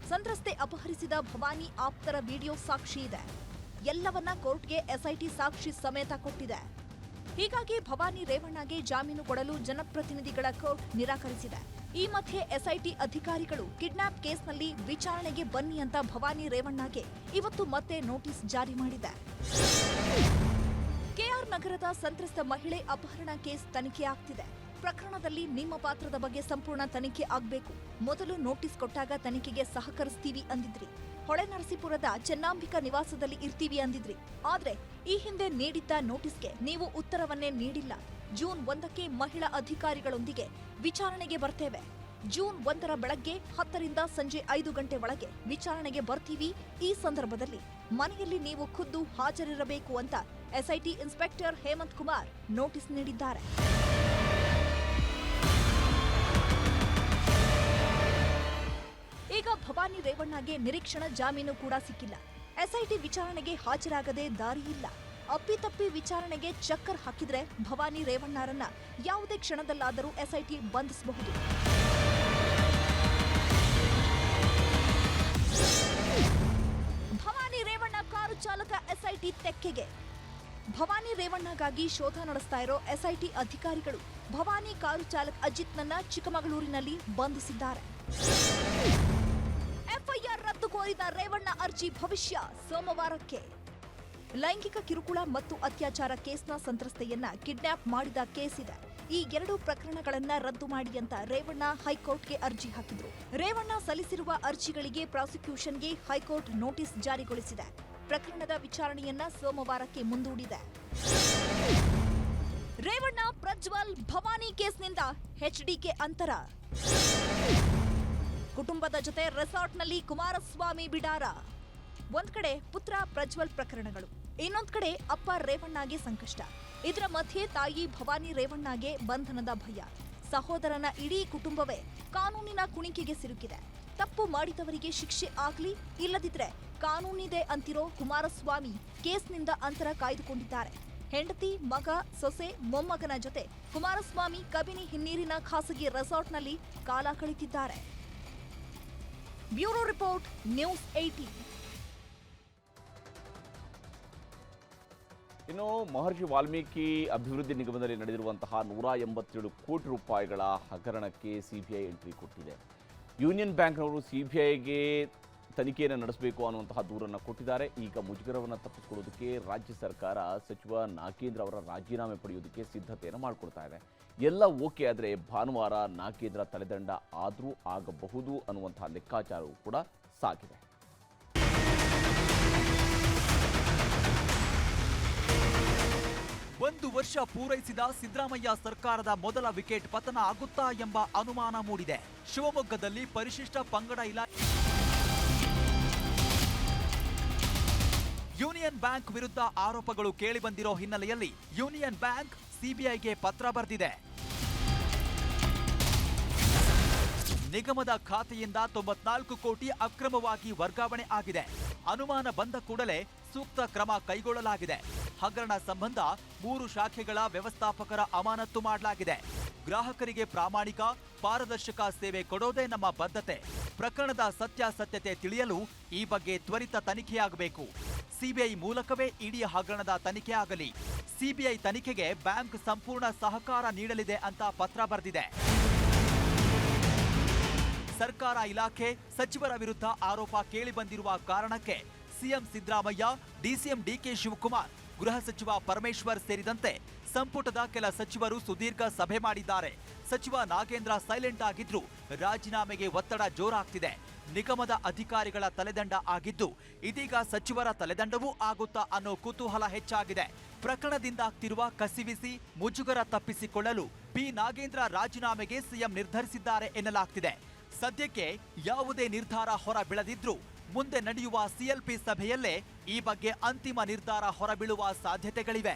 ಸಂತ್ರಸ್ತೆ ಅಪಹರಿಸಿದ ಭವಾನಿ ಆಪ್ತರ ವಿಡಿಯೋ ಸಾಕ್ಷಿ ಇದೆ. ಎಲ್ಲವನ್ನ ಕೋರ್ಟ್ಗೆ ಎಸ್ಐಟಿ ಸಾಕ್ಷಿ ಸಮೇತ ಕೊಟ್ಟಿದೆ. ಹೀಗಾಗಿ ಭವಾನಿ ರೇವಣ್ಣಗೆ ಜಾಮೀನು ಕೊಡಲು ಜನಪ್ರತಿನಿಧಿಗಳ ಕೋರ್ಟ್ ನಿರಾಕರಿಸಿದೆ. ಈ ಮಧ್ಯೆ ಎಸ್ಐಟಿ ಅಧಿಕಾರಿಗಳು ಕಿಡ್ನಾಪ್ ಕೇಸ್ನಲ್ಲಿ ವಿಚಾರಣೆಗೆ ಬನ್ನಿ ಅಂತ ಭವಾನಿ ರೇವಣ್ಣಗೆ ಇವತ್ತು ಮತ್ತೆ ನೋಟಿಸ್ ಜಾರಿ ಮಾಡಿದೆ. ಕೆಆರ್ ನಗರದ ಸಂತ್ರಸ್ತ ಮಹಿಳೆ ಅಪಹರಣ ಕೇಸ್ ತನಿಖೆ ಆಗ್ತಿದೆ. ಪ್ರಕರಣದಲ್ಲಿ ನಿಮ್ಮ ಪಾತ್ರದ ಬಗ್ಗೆ ಸಂಪೂರ್ಣ ತನಿಖೆ ಆಗಬೇಕು. ಮೊದಲು ನೋಟಿಸ್ ಕೊಟ್ಟಾಗ ತನಿಖೆಗೆ ಸಹಕರಿಸ್ತೀವಿ ಅಂದಿದ್ರಿ. ಹೊಳೆನರಸೀಪುರದ ಚೆನ್ನಾಂಬಿಕಾ ನಿವಾಸದಲ್ಲಿ ಇರ್ತೀವಿ ಅಂದಿದ್ರಿ. ಆದ್ರೆ ಈ ಹಿಂದೆ ನೀಡಿದ್ದ ನೋಟಿಸ್ಗೆ ನೀವು ಉತ್ತರವನ್ನೇ ನೀಡಿಲ್ಲ. ಜೂನ್ ಒಂದಕ್ಕೆ ಮಹಿಳಾ ಅಧಿಕಾರಿಗಳೊಂದಿಗೆ ವಿಚಾರಣೆಗೆ ಬರ್ತೇವೆ. ಜೂನ್ ಒಂದರ ಬೆಳಗ್ಗೆ ಹತ್ತರಿಂದ ಸಂಜೆ ಐದು ಗಂಟೆ ಒಳಗೆ ವಿಚಾರಣೆಗೆ ಬರ್ತೀವಿ ಈ ಸಂದರ್ಭದಲ್ಲಿ. ಮನೆಯಲ್ಲಿ ನೀವು ಖುದ್ದು ಹಾಜರಿರಬೇಕು ಅಂತ SIT inspector Hemant Kumar notice ನೀಡಿದ್ದಾರೆ. ಭವಾನಿ ರೇವಣ್ಣಗೆ ನಿರೀಕ್ಷಣಾ ಜಾಮೀನು ಕೂಡ ಸಿಕ್ಕಿಲ್ಲ. ಎಸ್ಐಟಿ ವಿಚಾರಣೆಗೆ ಹಾಜರಾಗದೆ ದಾರಿ ಇಲ್ಲ. ಅಪ್ಪಿತಪ್ಪಿ ವಿಚಾರಣೆಗೆ ಚಕ್ಕರ್ ಹಾಕಿದ್ರೆ ಭವಾನಿ ರೇವಣ್ಣರನ್ನ ಯಾವುದೇ ಕ್ಷಣದಲ್ಲಾದರೂ ಎಸ್ಐಟಿ ಬಂಧಿಸಬಹುದು. ಭವಾನಿ ರೇವಣ್ಣ ಕಾರು ಚಾಲಕ ಎಸ್ಐಟಿ ತೆಕ್ಕೆಗೆ. ಭವಾನಿ ರೇವಣ್ಣಗಾಗಿ ಶೋಧ ನಡೆಸ್ತಾ ಇರೋ ಎಸ್ಐಟಿ ಅಧಿಕಾರಿಗಳು ಭವಾನಿ ಕಾರು ಚಾಲಕ ಅಜಿತ್ನನ್ನ ಚಿಕ್ಕಮಗಳೂರಿನಲ್ಲಿ ಬಂಧಿಸಿದ್ದಾರೆ. ಕೋರಿದ ರೇವಣ್ಣ ಅರ್ಜಿ ಭವಿಷ್ಯ ಸೋಮವಾರಕ್ಕೆ. ಲೈಂಗಿಕ ಕಿರುಕುಳ ಮತ್ತು ಅತ್ಯಾಚಾರ ಕೇಸ್ನ ಸಂತ್ರಸ್ತೆಯನ್ನ ಕಿಡ್ನಾಪ್ ಮಾಡಿದ ಕೇಸ್ ಇದೆ. ಈ ಎರಡು ಪ್ರಕರಣಗಳನ್ನ ರದ್ದು ಮಾಡಿ ಅಂತ ರೇವಣ್ಣ ಹೈಕೋರ್ಟ್ಗೆ ಅರ್ಜಿ ಹಾಕಿದ್ರು. ರೇವಣ್ಣ ಸಲ್ಲಿಸಿರುವ ಅರ್ಜಿಗಳಿಗೆ ಪ್ರಾಸಿಕ್ಯೂಷನ್ಗೆ ಹೈಕೋರ್ಟ್ ನೋಟಿಸ್ ಜಾರಿಗೊಳಿಸಿದೆ. ಪ್ರಕರಣದ ವಿಚಾರಣೆಯನ್ನ ಸೋಮವಾರಕ್ಕೆ ಮುಂದೂಡಿದೆ. ರೇವಣ್ಣ ಪ್ರಜ್ವಲ್ ಭವಾನಿ ಕೇಸ್ನಿಂದ ಎಚ್ಡಿಕೆ ಅಂತರ. ಕುಟುಂಬದ ಜೊತೆ ರೆಸಾರ್ಟ್ನಲ್ಲಿ ಕುಮಾರಸ್ವಾಮಿ ಬಿಡಾರ. ಒಂದ್ ಕಡೆ ಪುತ್ರ ಪ್ರಜ್ವಲ್ ಪ್ರಕರಣಗಳು, ಇನ್ನೊಂದ್ ಕಡೆ ಅಪ್ಪ ರೇವಣ್ಣಗೆ ಸಂಕಷ್ಟ. ಇದರ ಮಧ್ಯೆ ತಾಯಿ ಭವಾನಿ ರೇವಣ್ಣಗೆ ಬಂಧನದ ಭಯ. ಸಹೋದರನ ಇಡೀ ಕುಟುಂಬವೇ ಕಾನೂನಿನ ಕುಣಿಕೆಗೆ ಸಿಲುಕಿದೆ. ತಪ್ಪು ಮಾಡಿದವರಿಗೆ ಶಿಕ್ಷೆ ಆಗ್ಲಿ, ಇಲ್ಲದಿದ್ರೆ ಕಾನೂನಿದೆ ಅಂತಿರೋ ಕುಮಾರಸ್ವಾಮಿ ಕೇಸ್ನಿಂದ ಅಂತರ ಕಾಯ್ದುಕೊಂಡಿದ್ದಾರೆ. ಹೆಂಡತಿ, ಮಗ, ಸೊಸೆ, ಮೊಮ್ಮಗನ ಜೊತೆ ಕುಮಾರಸ್ವಾಮಿ ಕಬಿನಿ ಹಿನ್ನೀರಿನ ಖಾಸಗಿ ರೆಸಾರ್ಟ್ನಲ್ಲಿ ಕಾಲ ಕಳೆದಿದ್ದಾರೆ. ಬ್ಯೂರೋ ರಿಪೋರ್ಟ್, ನ್ಯೂಸ್ ಏಟೀನ್ ಇನ್ನು ಮಹರ್ಷಿ ವಾಲ್ಮೀಕಿ ಅಭಿವೃದ್ಧಿ ನಿಗಮದಲ್ಲಿ ನಡೆದಿರುವಂತಹ ನೂರ ಎಂಬತ್ತೇಳು ಕೋಟಿ ರೂಪಾಯಿಗಳ ಹಗರಣಕ್ಕೆ ಸಿಬಿಐ ಎಂಟ್ರಿ ಕೊಟ್ಟಿದೆ. ಯೂನಿಯನ್ ಬ್ಯಾಂಕ್ನವರು ಸಿಬಿಐಗೆ ತನಿಖೆಯನ್ನು ನಡೆಸಬೇಕು ಅನ್ನುವಂತಹ ದೂರನ್ನು ಕೊಟ್ಟಿದ್ದಾರೆ. ಈಗ ಮುಜುಗರವನ್ನು ತಪ್ಪಿಸಿಕೊಳ್ಳೋದಕ್ಕೆ ರಾಜ್ಯ ಸರ್ಕಾರ ಸಚಿವ ನಾಗೇಂದ್ರ ಅವರ ರಾಜೀನಾಮೆ ಪಡೆಯೋದಕ್ಕೆ ಸಿದ್ಧತೆಯನ್ನು ಮಾಡಿಕೊಡ್ತಾ ಇದೆ. ಎಲ್ಲ ಓಕೆ ಆದರೆ ಭಾನುವಾರ ನಾಗೇಂದ್ರ ತಲೆದಂಡ ಆದರೂ ಆಗಬಹುದು ಅನ್ನುವಂತಹ ಲೆಕ್ಕಾಚಾರವೂ ಕೂಡ ಸಾಗಿದೆ. ಒಂದು ವರ್ಷ ಪೂರೈಸಿದ ಸಿದ್ದರಾಮಯ್ಯ ಸರ್ಕಾರದ ಮೊದಲ ವಿಕೆಟ್ ಪತನ ಆಗುತ್ತಾ ಎಂಬ ಅನುಮಾನ ಮೂಡಿದೆ. ಶಿವಮೊಗ್ಗದಲ್ಲಿ ಪರಿಶಿಷ್ಟ ಪಂಗಡ ಇಲಾಖೆ ಯೂನಿಯನ್ ಬ್ಯಾಂಕ್ ವಿರುದ್ಧ ಆರೋಪಗಳು ಕೇಳಿಬಂದಿರೋ ಹಿನ್ನೆಲೆಯಲ್ಲಿ ಯೂನಿಯನ್ ಬ್ಯಾಂಕ್ ಸಿಬಿಐಗೆ ಪತ್ರ ಬರೆದಿದೆ. ನಿಗಮದ ಖಾತೆಯಿಂದ ತೊಂಬತ್ನಾಲ್ಕು ಕೋಟಿ ಅಕ್ರಮವಾಗಿ ವರ್ಗಾವಣೆ ಆಗಿದೆ. ಅನುಮಾನ ಬಂದ ಕೂಡಲೇ ಸೂಕ್ತ ಕ್ರಮ ಕೈಗೊಳ್ಳಲಾಗಿದೆ. ಹಗರಣ ಸಂಬಂಧ ಮೂರು ಶಾಖೆಗಳ ವ್ಯವಸ್ಥಾಪಕರ ಅಮಾನತ್ತು ಮಾಡಲಾಗಿದೆ. ಗ್ರಾಹಕರಿಗೆ ಪ್ರಾಮಾಣಿಕ, ಪಾರದರ್ಶಕ ಸೇವೆ ಕೊಡೋದೇ ನಮ್ಮ ಬದ್ಧತೆ. ಪ್ರಕರಣದ ಸತ್ಯಾಸತ್ಯತೆ ತಿಳಿಯಲು ಈ ಬಗ್ಗೆ ತ್ವರಿತ ತನಿಖೆಯಾಗಬೇಕು. ಸಿಬಿಐ ಮೂಲಕವೇ ಇಡೀ ಹಗರಣದ ತನಿಖೆ ಆಗಲಿ. ಸಿಬಿಐ ತನಿಖೆಗೆ ಬ್ಯಾಂಕ್ ಸಂಪೂರ್ಣ ಸಹಕಾರ ನೀಡಲಿದೆ ಅಂತ ಪತ್ರ ಬರೆದಿದೆ. ಸರ್ಕಾರ ಇಲಾಖೆ ಸಚಿವರ ವಿರುದ್ಧ ಆರೋಪ ಕೇಳಿಬಂದಿರುವ ಕಾರಣಕ್ಕೆ CM Siddaramaiah, DCM DK Shivakumar, ಗೃಹ ಸಚಿವ ಪರಮೇಶ್ವರ್ ಸೇರಿದಂತೆ ಸಂಪುಟದ ಕೆಲ ಸಚಿವರು ಸುದೀರ್ಘ ಸಭೆ ಮಾಡಿದ್ದಾರೆ. ಸಚಿವ ನಾಗೇಂದ್ರ ಸೈಲೆಂಟ್ ಆಗಿದ್ರು ರಾಜೀನಾಮೆಗೆ ಒತ್ತಡ ಜೋರಾಗ್ತಿದೆ. ನಿಗಮದ ಅಧಿಕಾರಿಗಳ ತಲೆದಂಡ ಆಗಿದ್ದು, ಇದೀಗ ಸಚಿವರ ತಲೆದಂಡವೂ ಆಗುತ್ತಾ ಅನ್ನೋ ಕುತೂಹಲ ಹೆಚ್ಚಾಗಿದೆ. ಪ್ರಕರಣದಿಂದಾಗ್ತಿರುವ ಕಸಿವಿಸಿ ಮುಜುಗರ ತಪ್ಪಿಸಿಕೊಳ್ಳಲು ಪಿ ನಾಗೇಂದ್ರ ರಾಜೀನಾಮೆಗೆ ಸಿಎಂ ನಿರ್ಧರಿಸಿದ್ದಾರೆ ಎನ್ನಲಾಗ್ತಿದೆ. ಸದ್ಯಕ್ಕೆ ಯಾವುದೇ ನಿರ್ಧಾರ ಹೊರ ಬೀಳದಿದ್ರೂ ಮುಂದೆ ನಡೆಯುವ ಸಿಎಲ್ಪಿ ಸಭೆಯಲ್ಲೇ ಈ ಬಗ್ಗೆ ಅಂತಿಮ ನಿರ್ಧಾರ ಹೊರಬೀಳುವ ಸಾಧ್ಯತೆಗಳಿವೆ.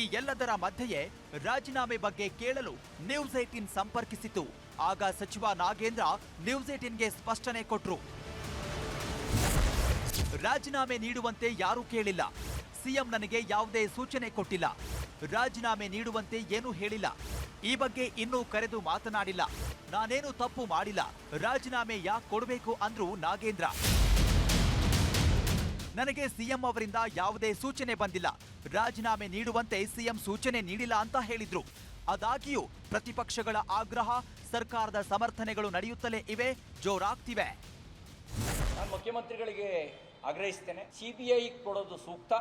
ಈ ಎಲ್ಲದರ ಮಧ್ಯೆಯೇ ರಾಜೀನಾಮೆ ಬಗ್ಗೆ ಕೇಳಲು ನ್ಯೂಸ್ ಏಟಿನ್ ಸಂಪರ್ಕಿಸಿತು. ಆಗ ಸಚಿವ ನಾಗೇಂದ್ರ ನ್ಯೂಸ್ ಏಟಿನ್ಗೆ ಸ್ಪಷ್ಟನೆ ಕೊಟ್ರು. ರಾಜೀನಾಮೆ ನೀಡುವಂತೆ ಯಾರೂ ಕೇಳಿಲ್ಲ. ಸಿಎಂ ನನಗೆ ಯಾವುದೇ ಸೂಚನೆ ಕೊಟ್ಟಿಲ್ಲ. ರಾಜೀನಾಮೆ ನೀಡುವಂತೆ ಏನೂ ಹೇಳಿಲ್ಲ. ಈ ಬಗ್ಗೆ ಇನ್ನೂ ಕರೆದು ಮಾತನಾಡಿಲ್ಲ. ನಾನೇನು ತಪ್ಪು ಮಾಡಿಲ್ಲ. ರಾಜೀನಾಮೆ ಯಾಕೆ ಕೊಡಬೇಕು ಅಂದ್ರು ನಾಗೇಂದ್ರ. ನನಗೆ ಸಿಎಂ ಅವರಿಂದ ಯಾವುದೇ ಸೂಚನೆ ಬಂದಿಲ್ಲ. ರಾಜೀನಾಮೆ ನೀಡುವಂತೆ ಸಿಎಂ ಸೂಚನೆ ನೀಡಿಲ್ಲ ಅಂತ ಹೇಳಿದ್ರು. ಅದಾಗಿಯೂ ಪ್ರತಿಪಕ್ಷಗಳ ಆಗ್ರಹ, ಸರ್ಕಾರದ ಸಮರ್ಥನೆಗಳು ನಡೆಯುತ್ತಲೇ ಇವೆ, ಜೋರಾಗ್ತಿವೆ. ನಾನು ಮುಖ್ಯಮಂತ್ರಿಗಳಿಗೆ ಆಗ್ರಹಿಸ್ತೇನೆ. ಸಿಬಿಐ ಕೊಡೋದು ಸೂಕ್ತ.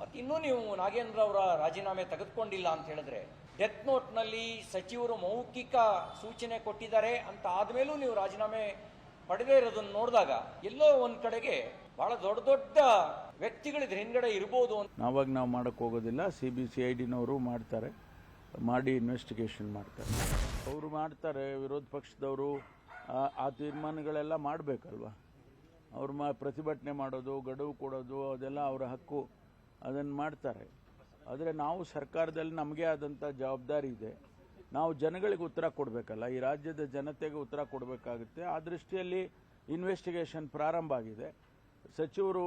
ಮತ್ತು ಇನ್ನೂ ನೀವು ನಾಗೇಂದ್ರ ಅವರ ರಾಜೀನಾಮೆ ತೆಗೆದುಕೊಂಡಿಲ್ಲ ಅಂತ ಹೇಳಿದ್ರೆ ಡೆತ್ ನೋಟ್ನಲ್ಲಿ ಸಚಿವರು ಮೌಖಿಕ ಸೂಚನೆ ಕೊಟ್ಟಿದ್ದಾರೆ ಅಂತ ಆದ್ಮೇಲೂ ನೀವು ರಾಜೀನಾಮೆ ಪಡೆದೇ ಇರೋದನ್ನು ನೋಡಿದಾಗ ಎಲ್ಲೋ ಒಂದ್ ಕಡೆಗೆ ಬಹಳ ದೊಡ್ಡ ದೊಡ್ಡ ವ್ಯಕ್ತಿಗಳಿದ್ರೆ ಹಿಂದ್ಗಡೆ ಇರ್ಬೋದು ಅಂತ. ನಾವಾಗ ನಾವು ಮಾಡೋಕ್ಕೆ ಹೋಗೋದಿಲ್ಲ ಸಿ ಬಿ ಸಿ ಐ ಡಿನವರು ಮಾಡ್ತಾರೆ, ಮಾಡಿ ಇನ್ವೆಸ್ಟಿಗೇಷನ್ ಮಾಡ್ತಾರೆ. ಅವರು ಮಾಡ್ತಾರೆ, ವಿರೋಧ ಪಕ್ಷದವರು ಆ ತೀರ್ಮಾನಗಳೆಲ್ಲ ಮಾಡಬೇಕಲ್ವ? ಅವ್ರು ಮಾ, ಪ್ರತಿಭಟನೆ ಮಾಡೋದು, ಗಡುವು ಕೊಡೋದು, ಅದೆಲ್ಲ ಅವರ ಹಕ್ಕು. ಅದನ್ನು ಮಾಡ್ತಾರೆ. ಆದರೆ ನಾವು ಸರ್ಕಾರದಲ್ಲಿ ನಮಗೆ ಆದಂಥ ಜವಾಬ್ದಾರಿ ಇದೆ. ನಾವು ಜನಗಳಿಗೆ ಉತ್ತರ ಕೊಡಬೇಕಲ್ಲ. ಈ ರಾಜ್ಯದ ಜನತೆಗೆ ಉತ್ತರ ಕೊಡಬೇಕಾಗುತ್ತೆ. ಆ ದೃಷ್ಟಿಯಲ್ಲಿ ಇನ್ವೆಸ್ಟಿಗೇಷನ್ ಪ್ರಾರಂಭ ಆಗಿದೆ. ಸಚಿವರು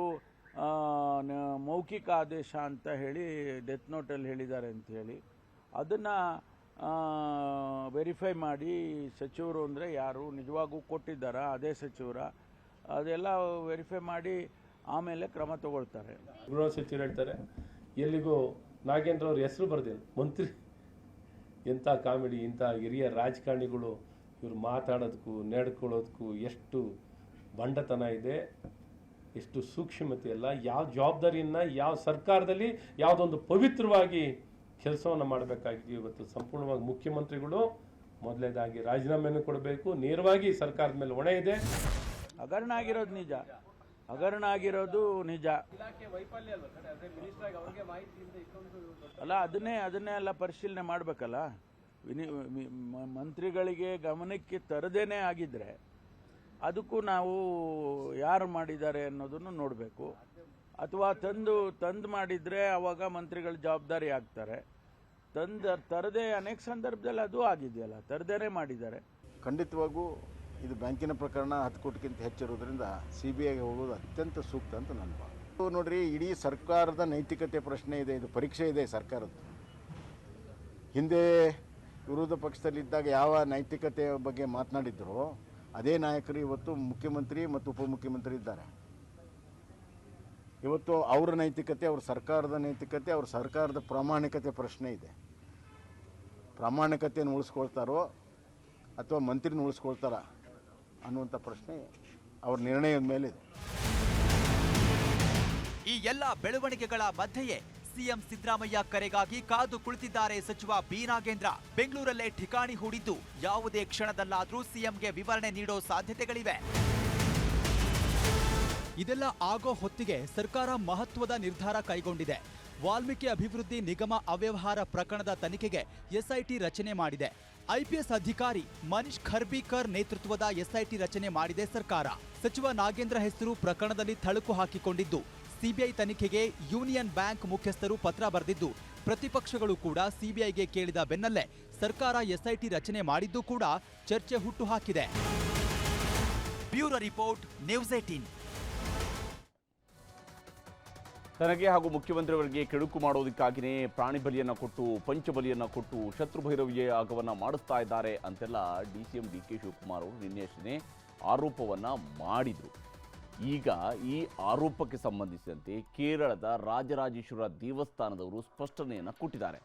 ಮೌಖಿಕ ಆದೇಶ ಅಂತ ಹೇಳಿ ಡೆತ್ ನೋಟಲ್ಲಿ ಹೇಳಿದ್ದಾರೆ ಅಂತ ಹೇಳಿ. ಅದನ್ನು ವೆರಿಫೈ ಮಾಡಿ ಸಚಿವರು ಅಂದರೆ ಯಾರು? ನಿಜವಾಗೂ ಕೊಟ್ಟಿದ್ದಾರಾ? ಅದೇ ಸಚಿವರ. ಅದೆಲ್ಲ ವೆರಿಫೈ ಮಾಡಿ ಆಮೇಲೆ ಕ್ರಮ ತಗೊಳ್ತಾರೆ. ಗೃಹ ಸಚಿವರು ಹೇಳ್ತಾರೆ ಎಲ್ಲಿಗೂ ನಾಗೇಂದ್ರ ಅವ್ರ ಹೆಸರು ಬರ್ದಿಲ್ಲ. ಮಂತ್ರಿ ಎಂಥ ಕಾಮಿಡಿ ಇಂಥ ಹಿರಿಯ ರಾಜಕಾರಣಿಗಳು ಇವ್ರು ಮಾತಾಡೋದಕ್ಕೂ ನಡ್ಕೊಳ್ಳೋದಕ್ಕೂ ಎಷ್ಟು ಬಂಡತನ ಇದೆ ಎಷ್ಟು ಸೂಕ್ಷ್ಮತೆ ಇಲ್ಲ ಯಾವ ಜವಾಬ್ದಾರಿಯನ್ನ ಯಾವ ಸರ್ಕಾರದಲ್ಲಿ ಯಾವುದೊಂದು ಪವಿತ್ರವಾಗಿ ಕೆಲಸವನ್ನು ಮಾಡಬೇಕಾಗಿದೆ ಇವತ್ತು ಸಂಪೂರ್ಣವಾಗಿ ಮುಖ್ಯಮಂತ್ರಿಗಳು ಮೊದಲೇದಾಗಿ ರಾಜೀನಾಮೆಯನ್ನು ಕೊಡಬೇಕು. ನೇರವಾಗಿ ಸರ್ಕಾರದ ಮೇಲೆ ಹೊಣೆ ಇದೆ. ಹಗರಣ ಆಗಿರೋದು ನಿಜ. ಹಗರಣ ಆಗಿರೋದು ನಿಜ ಅಲ್ಲ ಅದನ್ನೇ ಅದನ್ನೇ ಎಲ್ಲ ಪರಿಶೀಲನೆ ಮಾಡಬೇಕಲ್ಲ? ವಿನಿ ಮಂತ್ರಿಗಳಿಗೆ ಗಮನಕ್ಕೆ ತರದೇನೆ ಆಗಿದ್ರೆ ಅದಕ್ಕೂ ನಾವು ಯಾರು ಮಾಡಿದ್ದಾರೆ ಅನ್ನೋದನ್ನು ನೋಡಬೇಕು. ಅಥವಾ ತಂದು ತಂದು ಮಾಡಿದ್ರೆ ಅವಾಗ ಮಂತ್ರಿಗಳ ಜವಾಬ್ದಾರಿ ಆಗ್ತಾರೆ. ತಂದ ತರದೇ ಅನೇಕ ಸಂದರ್ಭದಲ್ಲಿ ಅದು ಆಗಿದೆಯಲ್ಲ ತರದೇನೆ ಮಾಡಿದ್ದಾರೆ. ಖಂಡಿತವಾಗೂ ಇದು ಬ್ಯಾಂಕಿನ ಪ್ರಕರಣ ಹತ್ತು ಕೋಟಿಗಿಂತ ಹೆಚ್ಚಿರೋದ್ರಿಂದ ಸಿ ಬಿ ಐಗೆ ಹೋಗೋದು ಅತ್ಯಂತ ಸೂಕ್ತ ಅಂತ ನನ್ನ ಭಾವ ನೋಡ್ರಿ, ಇಡೀ ಸರ್ಕಾರದ ನೈತಿಕತೆ ಪ್ರಶ್ನೆ ಇದೆ, ಇದು ಪರೀಕ್ಷೆ ಇದೆ ಸರ್ಕಾರದ್ದು ಹಿಂದೆ ವಿರೋಧ ಪಕ್ಷದಲ್ಲಿದ್ದಾಗ ಯಾವ ನೈತಿಕತೆ ಬಗ್ಗೆ ಮಾತನಾಡಿದ್ರು, ಅದೇ ನಾಯಕರು ಇವತ್ತು ಮುಖ್ಯಮಂತ್ರಿ ಮತ್ತು ಉಪಮುಖ್ಯಮಂತ್ರಿ ಇದ್ದಾರೆ. ಇವತ್ತು ಅವರ ನೈತಿಕತೆ, ಅವ್ರ ಸರ್ಕಾರದ ನೈತಿಕತೆ, ಅವ್ರ ಸರ್ಕಾರದ ಪ್ರಾಮಾಣಿಕತೆ ಪ್ರಶ್ನೆ ಇದೆ. ಪ್ರಾಮಾಣಿಕತೆಯನ್ನು ಉಳಿಸ್ಕೊಳ್ತಾರೋ ಅಥವಾ ಮಂತ್ರಿನ ಉಳಿಸ್ಕೊಳ್ತಾರ? ಅನ್ನುವಂಥ ಪ್ರಶ್ನೆ ಅವ್ರ ನಿರ್ಣಯದ ಮೇಲೆ ಈ ಎಲ್ಲ ಬೆಳವಣಿಗೆಗಳ ಮಧ್ಯೆಯೇ ಸಿಎಂ ಸಿದ್ದರಾಮಯ್ಯ ಕರೆಗಾಗಿ ಕಾದು ಕುಳಿತಿದ್ದಾರೆ ಸಚಿವ ಬಿ ನಾಗೇಂದ್ರ. ಬೆಂಗಳೂರಲ್ಲೇ ಠಿಕಾಣಿ ಹೂಡಿದ್ದು ಯಾವುದೇ ಕ್ಷಣದಲ್ಲಾದರೂ ಸಿಎಂಗೆ ವಿವರಣೆ ನೀಡೋ ಸಾಧ್ಯತೆಗಳಿವೆ. ಇದೆಲ್ಲ ಆಗೋ ಹೊತ್ತಿಗೆ ಸರ್ಕಾರ ಮಹತ್ವದ ನಿರ್ಧಾರ ಕೈಗೊಂಡಿದೆ. ವಾಲ್ಮೀಕಿ ಅಭಿವೃದ್ಧಿ ನಿಗಮ ಅವ್ಯವಹಾರ ಪ್ರಕರಣದ ತನಿಖೆಗೆ ಎಸ್ಐಟಿ ರಚನೆ ಮಾಡಿದೆ. ಐಪಿಎಸ್ ಅಧಿಕಾರಿ ಮನೀಶ್ ಖರ್ಬೀಕರ್ ನೇತೃತ್ವದ ಎಸ್ಐಟಿ ರಚನೆ ಮಾಡಿದೆ ಸರ್ಕಾರ. ಸಚಿವ ನಾಗೇಂದ್ರ ಹೆಸರು ಪ್ರಕರಣದಲ್ಲಿ ಥಳುಕು ಹಾಕಿಕೊಂಡಿದ್ದು. ಸಿಬಿಐ ತನಿಖೆಗೆ ಯೂನಿಯನ್ ಬ್ಯಾಂಕ್ ಮುಖ್ಯಸ್ಥರು ಪತ್ರ ಬರೆದಿದ್ದು. ಪ್ರತಿಪಕ್ಷಗಳು ಕೂಡ ಸಿಬಿಐಗೆ ಕೇಳಿದ ಬೆನ್ನಲ್ಲೇ ಸರ್ಕಾರ ಎಸ್ಐಟಿ ರಚನೆ ಮಾಡಿದ್ದು ಕೂಡ ಚರ್ಚೆ ಹುಟ್ಟುಹಾಕಿದೆ ಬ್ಯೂರೋ ರಿಪೋರ್ಟ್ ನ್ಯೂಸ್ ಏಟೀನ್. ತನಗೆ ಹಾಗೂ ಮುಖ್ಯಮಂತ್ರಿಯವರಿಗೆ ಕೆಡುಕು ಮಾಡೋದಕ್ಕಾಗಿಯೇ ಪ್ರಾಣಿ ಬಲಿಯನ್ನು ಕೊಟ್ಟು, ಪಂಚಬಲಿಯನ್ನು ಕೊಟ್ಟು ಶತ್ರು ಭೈರವಿಯ ಯಾಗವನ್ನು ಮಾಡಿಸ್ತಾ ಇದ್ದಾರೆ ಅಂತೆಲ್ಲ D C M D K Shivakumar ಅವರು ನಿನ್ನೆಷ್ಟೇ ಆರೋಪವನ್ನು ಮಾಡಿದರು. ಈಗ ಈ ಆರೋಪಕ್ಕೆ ಸಂಬಂಧಿಸಿದಂತೆ ಕೇರಳದ ರಾಜರಾಜೇಶ್ವರ ದೇವಸ್ಥಾನದವರು ಸ್ಪಷ್ಟನೆಯನ್ನು ಕೊಟ್ಟಿದ್ದಾರೆ.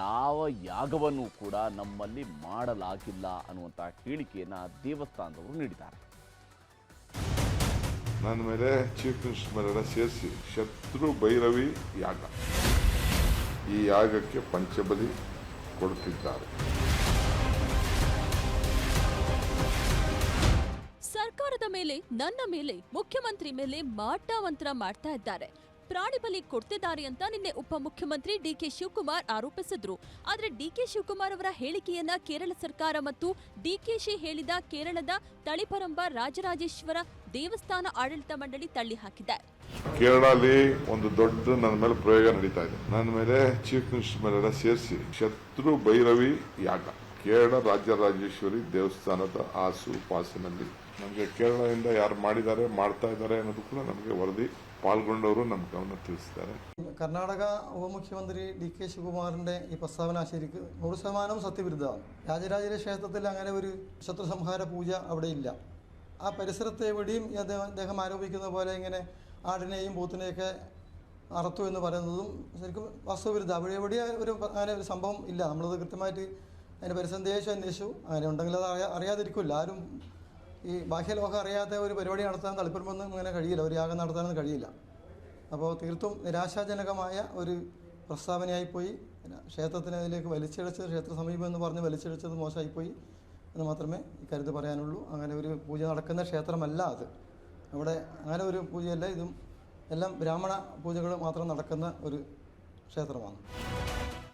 ಯಾವ ಯಾಗವನ್ನು ಕೂಡ ನಮ್ಮಲ್ಲಿ ಮಾಡಲಾಗಿಲ್ಲ ಅನ್ನುವಂಥ ಹೇಳಿಕೆಯನ್ನು ದೇವಸ್ಥಾನದವರು ನೀಡಿದ್ದಾರೆ. ನನ್ನ ಮೇಲೆ ಚೀಫ್ ಮಿನಿಸ್ಟರ್ ಮೇಲೆಲ್ಲ ಸೇರಿಸಿ ಶತ್ರು ಭೈರವಿ ಯಾಗ ಈ ಯಾಗಕ್ಕೆ ಪಂಚಬಲಿ ಕೊಡುತ್ತಿದ್ದಾರೆ ಸರ್ಕಾರದ ಮೇಲೆ, ನನ್ನ ಮೇಲೆ, ಮುಖ್ಯಮಂತ್ರಿ ಮೇಲೆ ಮಾಟಾವಂತ್ರ ಮಾಡ್ತಾ ಇದ್ದಾರೆ. ಪ್ರಾಣಿ ಬಲಿ ಕೊಡ್ತಿದ್ದಾರೆ ಅಂತ ನಿನ್ನೆ ಉಪಮುಖ್ಯಮಂತ್ರಿ ಡಿಕೆ ಶಿವಕುಮಾರ್ ಆರೋಪಿಸಿದ್ರು. ಆದ್ರೆ ಡಿಕೆ ಶಿವಕುಮಾರ್ ಅವರ ಹೇಳಿಕೆಯನ್ನ ಕೇರಳ ಸರ್ಕಾರ ಮತ್ತು ಡಿಕೆಶಿ ಹೇಳಿದ ಕೇರಳದ ತಳಿಪರಂಬ ರಾಜರಾಜೇಶ್ವರ ದೇವಸ್ಥಾನ ಆಡಳಿತ ಮಂಡಳಿ ತಳ್ಳಿ ಹಾಕಿದೆ. ಕೇರಳಲ್ಲಿ ಒಂದು ದೊಡ್ಡ ನನ್ನ ಮೇಲೆ ಪ್ರಯೋಗ ನಡೀತಾ ಇದೆ. ನನ್ನ ಮೇಲೆ ಚೀಫ್ ಮಿನಿಸ್ಟರ್ ಮೇಲೆಲ್ಲ ಸೇರಿಸಿ, ಶತ್ರು ಭೈರವಿ ಯಾಗ. ಕೇರಳ ರಾಜರಾಜೇಶ್ವರಿ ದೇವಸ್ಥಾನದ ಆಸು ಪಾಸಿನಲ್ಲಿ. ನಮಗೆ ಕೇರಳದಿಂದ ಯಾರು ಮಾಡಿದ್ದಾರೆ, ಮಾಡ್ತಾ ಇದ್ದಾರೆ ಅನ್ನೋದು ಕೂಡ ನಮಗೆ ವರದಿ. ಪಾಲ್ಗೊಂಡವರು ನಮ್ಮ ಗಮನ ತಿಳಿಸಿದ್ದಾರೆ കർണാടക ഉപമുഖ്യമന്ത്രി ഡി കെ ശിവകുമാറിൻ്റെ ഈ പ്രസ്താവന ശരിക്ക് നൂറ് ശതമാനം സത്യവിരുദ്ധമാണ് രാജരാജര ക്ഷേത്രത്തിൽ അങ്ങനെ ഒരു ശത്രു സംഹാര പൂജ അവിടെ ഇല്ല ആ പരിസരത്ത് എവിടെയും ഈ അദ്ദേഹം അദ്ദേഹം ആരോപിക്കുന്ന പോലെ ഇങ്ങനെ ആടിനെയും പൂത്തിനെയൊക്കെ അറുത്തു എന്ന് പറയുന്നതും ശരിക്കും വാസ്തവവിരുദ്ധ അവിടെ എവിടെയും ഒരു അങ്ങനെ ഒരു സംഭവം ഇല്ല നമ്മളത് കൃത്യമായിട്ട് അതിൻ്റെ പരിസരം ദേശം അന്വേഷിച്ചു അങ്ങനെ ഉണ്ടെങ്കിൽ അത് അറിയാ അറിയാതിരിക്കില്ല ആരും ഈ ബാഹ്യലോകം അറിയാത്ത ഒരു പരിപാടി നടത്താൻ തളിപ്പുറമൊന്നും ഇങ്ങനെ കഴിയില്ല. ഒരു യാഗം നടത്താനൊന്നും കഴിയില്ല. അപ്പോൾ തീർത്തും നിരാശാജനകമായ ഒരു പ്രസ്താവനയായി പോയി ക്ഷേത്രത്തിന് അതിലേക്ക് വലിച്ചിഴച്ചത് ക്ഷേത്ര സമീപം എന്ന് പറഞ്ഞ് വലിച്ചിഴച്ചത് മോശമായിപ്പോയി എന്ന് മാത്രമേ ഇക്കാര്യത്തിൽ പറയാനുള്ളൂ. അങ്ങനെ ഒരു പൂജ നടക്കുന്ന ക്ഷേത്രമല്ല അത്. അവിടെ അങ്ങനെ ഒരു പൂജയല്ല. ഇതും എല്ലാം ബ്രാഹ്മണ പൂജകൾ മാത്രം നടക്കുന്ന ഒരു ക്ഷേത്രമാണ്.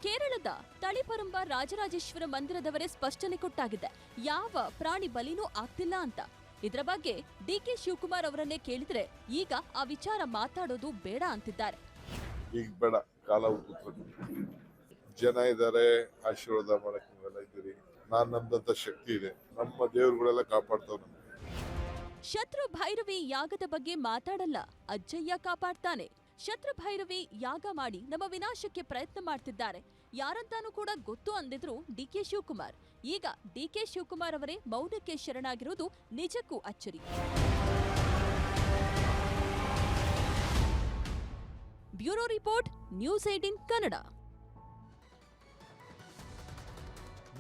ಕೇರಳದ ತಳಿಪರಂಬ ರಾಜರಾಜೇಶ್ವರ ಮಂದಿರದವರೇ ಸ್ಪಷ್ಟನೆ ಕೊಟ್ಟಾಗಿದೆ. ಯಾವ ಪ್ರಾಣಿ ಬಲಿನೂ ಆಗ್ತಿಲ್ಲ ಅಂತ. ಇದರ ಬಗ್ಗೆ ಡಿ ಕೆ ಶಿವಕುಮಾರ್ ಅವರನ್ನೇ ಕೇಳಿದ್ರೆ ಈಗ ಆ ವಿಚಾರ ಮಾತಾಡೋದು ಬೇಡ ಅಂತಿದ್ದಾರೆ. ಈಗ ಬೇಡ ಕಾಲ ಜನ ಇದ್ದಾರೆ ಆಶೀರ್ವಾದ ಮಾಡಕ್ಕೆ ನೀವೆಲ್ಲ ಇದ್ದೀರಿ. ನಾನ್ ನಮ್ದಂತ ಶಕ್ತಿ ಇದೆ. ನಮ್ಮ ದೇವರುಗಳೆಲ್ಲ ಕಾಪಾಡ್ತಾರೆ ಶತ್ರು ಭೈರವಿ ಯಾಗದ ಬಗ್ಗೆ ಮಾತಾಡಲ್ಲ ಅಜ್ಜಯ್ಯ ಕಾಪಾಡ್ತಾನೆ. ಶತ್ರು ಭೈರವಿ ಯಾಗ ಮಾಡಿ ನಮ್ಮ ವಿನಾಶಕ್ಕೆ ಪ್ರಯತ್ನ ಮಾಡ್ತಿದ್ದಾರೆ. ಯಾರಂತಾನೂ ಕೂಡ ಗೊತ್ತು ಅಂದಿದ್ರು ಡಿ ಕೆ ಶಿವಕುಮಾರ್. ಈಗ ಡಿ ಕೆ ಶಿವಕುಮಾರ್ ಅವರೇ ಮೌನಕ್ಕೆ ಶರಣಾಗಿರುವುದು ನಿಜಕ್ಕೂ ಅಚ್ಚರಿ. Bureau report, news eighteen Kannada.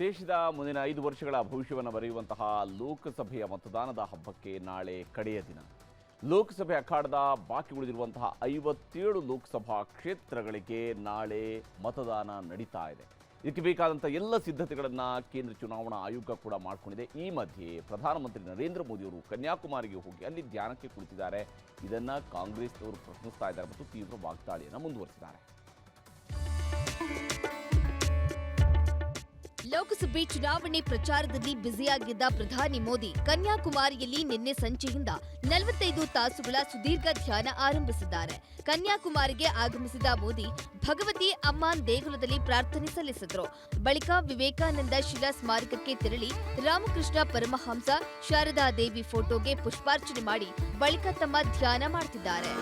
ದೇಶದ ಮುಂದಿನ ಐದು ವರ್ಷಗಳ ಭವಿಷ್ಯವನ್ನು ಬರೆಯುವಂತಹ ಲೋಕಸಭೆಯ ಮತದಾನದ ಹಬ್ಬಕ್ಕೆ ನಾಳೆ ಕಡೆಯ ದಿನ. ಲೋಕಸಭೆ ಅಖಾಡದ ಬಾಕಿ ಉಳಿದಿರುವಂತಹ ಐವತ್ತೇಳು ಲೋಕಸಭಾ ಕ್ಷೇತ್ರಗಳಿಗೆ ನಾಳೆ ಮತದಾನ ನಡೀತಾ ಇದೆ. ಇದಕ್ಕೆ ಬೇಕಾದಂಥ ಎಲ್ಲ ಸಿದ್ಧತೆಗಳನ್ನು ಕೇಂದ್ರ ಚುನಾವಣಾ ಆಯೋಗ ಕೂಡ ಮಾಡಿಕೊಂಡಿದೆ. ಈ ಮಧ್ಯೆ ಪ್ರಧಾನಮಂತ್ರಿ ನರೇಂದ್ರ ಮೋದಿಯವರು ಕನ್ಯಾಕುಮಾರಿಗೆ ಹೋಗಿ ಅಲ್ಲಿ ಧ್ಯಾನಕ್ಕೆ ಕುಳಿತಿದ್ದಾರೆ. ಇದನ್ನು ಕಾಂಗ್ರೆಸ್ನವರು ಪ್ರಶ್ನಿಸ್ತಾ ಇದ್ದಾರೆ ಮತ್ತು ತೀವ್ರ ವಾಗ್ದಾಳಿಯನ್ನು ಮುಂದುವರಿಸಿದ್ದಾರೆ. ಲೋಕಸಭೆ ಚುನಾವಣೆ ಪ್ರಚಾರದಲ್ಲಿ ಬ್ಯುಸಿಯಾಗಿದ್ದ ಪ್ರಧಾನಿ ಮೋದಿ, ಕನ್ಯಾಕುಮಾರಿಯಲ್ಲಿ ನಿನ್ನೆ ಸಂಜೆಯಿಂದ ನಲವತ್ತೈದು ತಾಸುಗಳ ಸುದೀರ್ಘ ಧ್ಯಾನ ಆರಂಭಿಸಿದ್ದಾರೆ. ಕನ್ಯಾಕುಮಾರಿಗೆ ಆಗಮಿಸಿದ ಮೋದಿ, ಭಗವತಿ ಅಮ್ಮಾನ್ ದೇಗುಲದಲ್ಲಿ ಪ್ರಾರ್ಥನೆ ಸಲ್ಲಿಸಿದರು. ಬಳಿಕ ವಿವೇಕಾನಂದ ಶಿಲಾ ಸ್ಮಾರಕಕ್ಕೆ ತೆರಳಿ ರಾಮಕೃಷ್ಣ ಪರಮಹಂಸ ಶಾರದಾ ದೇವಿ ಫೋಟೋಗೆ ಪುಷ್ಪಾರ್ಚನೆ ಮಾಡಿ ಬಳಿಕ ತಮ್ಮ ಧ್ಯಾನ ಮಾಡ್ತಿದ್ದಾರೆ.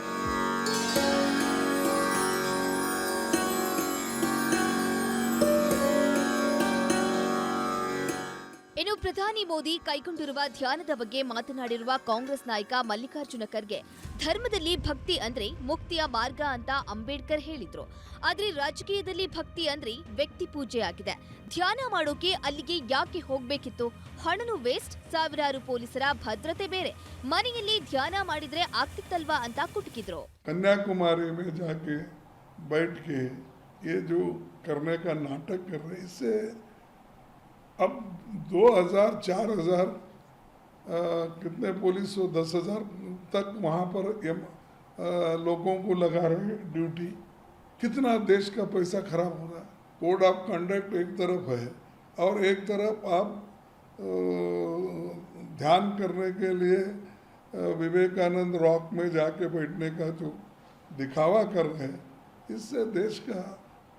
ಪ್ರಧಾನಿ ಮೋದಿ ಕೈಗೊಂಡಿರುವ ಧ್ಯಾನದ ಬಗ್ಗೆ ಮಾತನಾಡಿರುವ ಕಾಂಗ್ರೆಸ್ ನಾಯಕ ಮಲ್ಲಿಕಾರ್ಜುನ ಖರ್ಗೆ ಧರ್ಮದಲ್ಲಿ ಭಕ್ತಿ ಅಂದ್ರೆ ಮುಕ್ತಿಯ ಮಾರ್ಗ ಅಂತ ಅಂಬೇಡ್ಕರ್ ಹೇಳಿದ್ರು ಆದ್ರೆ ರಾಜಕೀಯದಲ್ಲಿ ಭಕ್ತಿ ಅಂದ್ರೆ ವ್ಯಕ್ತಿ ಪೂಜೆ ಆಗಿದೆ ಧ್ಯಾನ ಮಾಡೋಕೆ ಅಲ್ಲಿಗೆ ಯಾಕೆ ಹೋಗ್ಬೇಕಿತ್ತು ಹಣನು ವೇಸ್ಟ್ ಸಾವಿರಾರು ಪೊಲೀಸರ ಭದ್ರತೆ ಬೇರೆ ಮನೆಯಲ್ಲಿ ಧ್ಯಾನ ಮಾಡಿದ್ರೆ ಆಗ್ತಿತ್ತಲ್ವಾ ಅಂತ ಕುಟುಕಿದ್ರು कन्याकुमारी में जाके बैठ के ये जो करने का नाटक कर रहे हैं, इससे अब दो हज़ार चार हज़ार कितने पुलिस हो दस हज़ार तक वहाँ पर यम, अ, लोगों को लगा रहे ड्यूटी कितना देश का पैसा खराब हो रहा है कोड ऑफ़ कंडक्ट एक तरफ़ है और एक तरफ़ आप अ, ध्यान करने के लिए विवेकानंद रॉक में जाके बैठने का जो दिखावा कर रहे हैं इससे देश का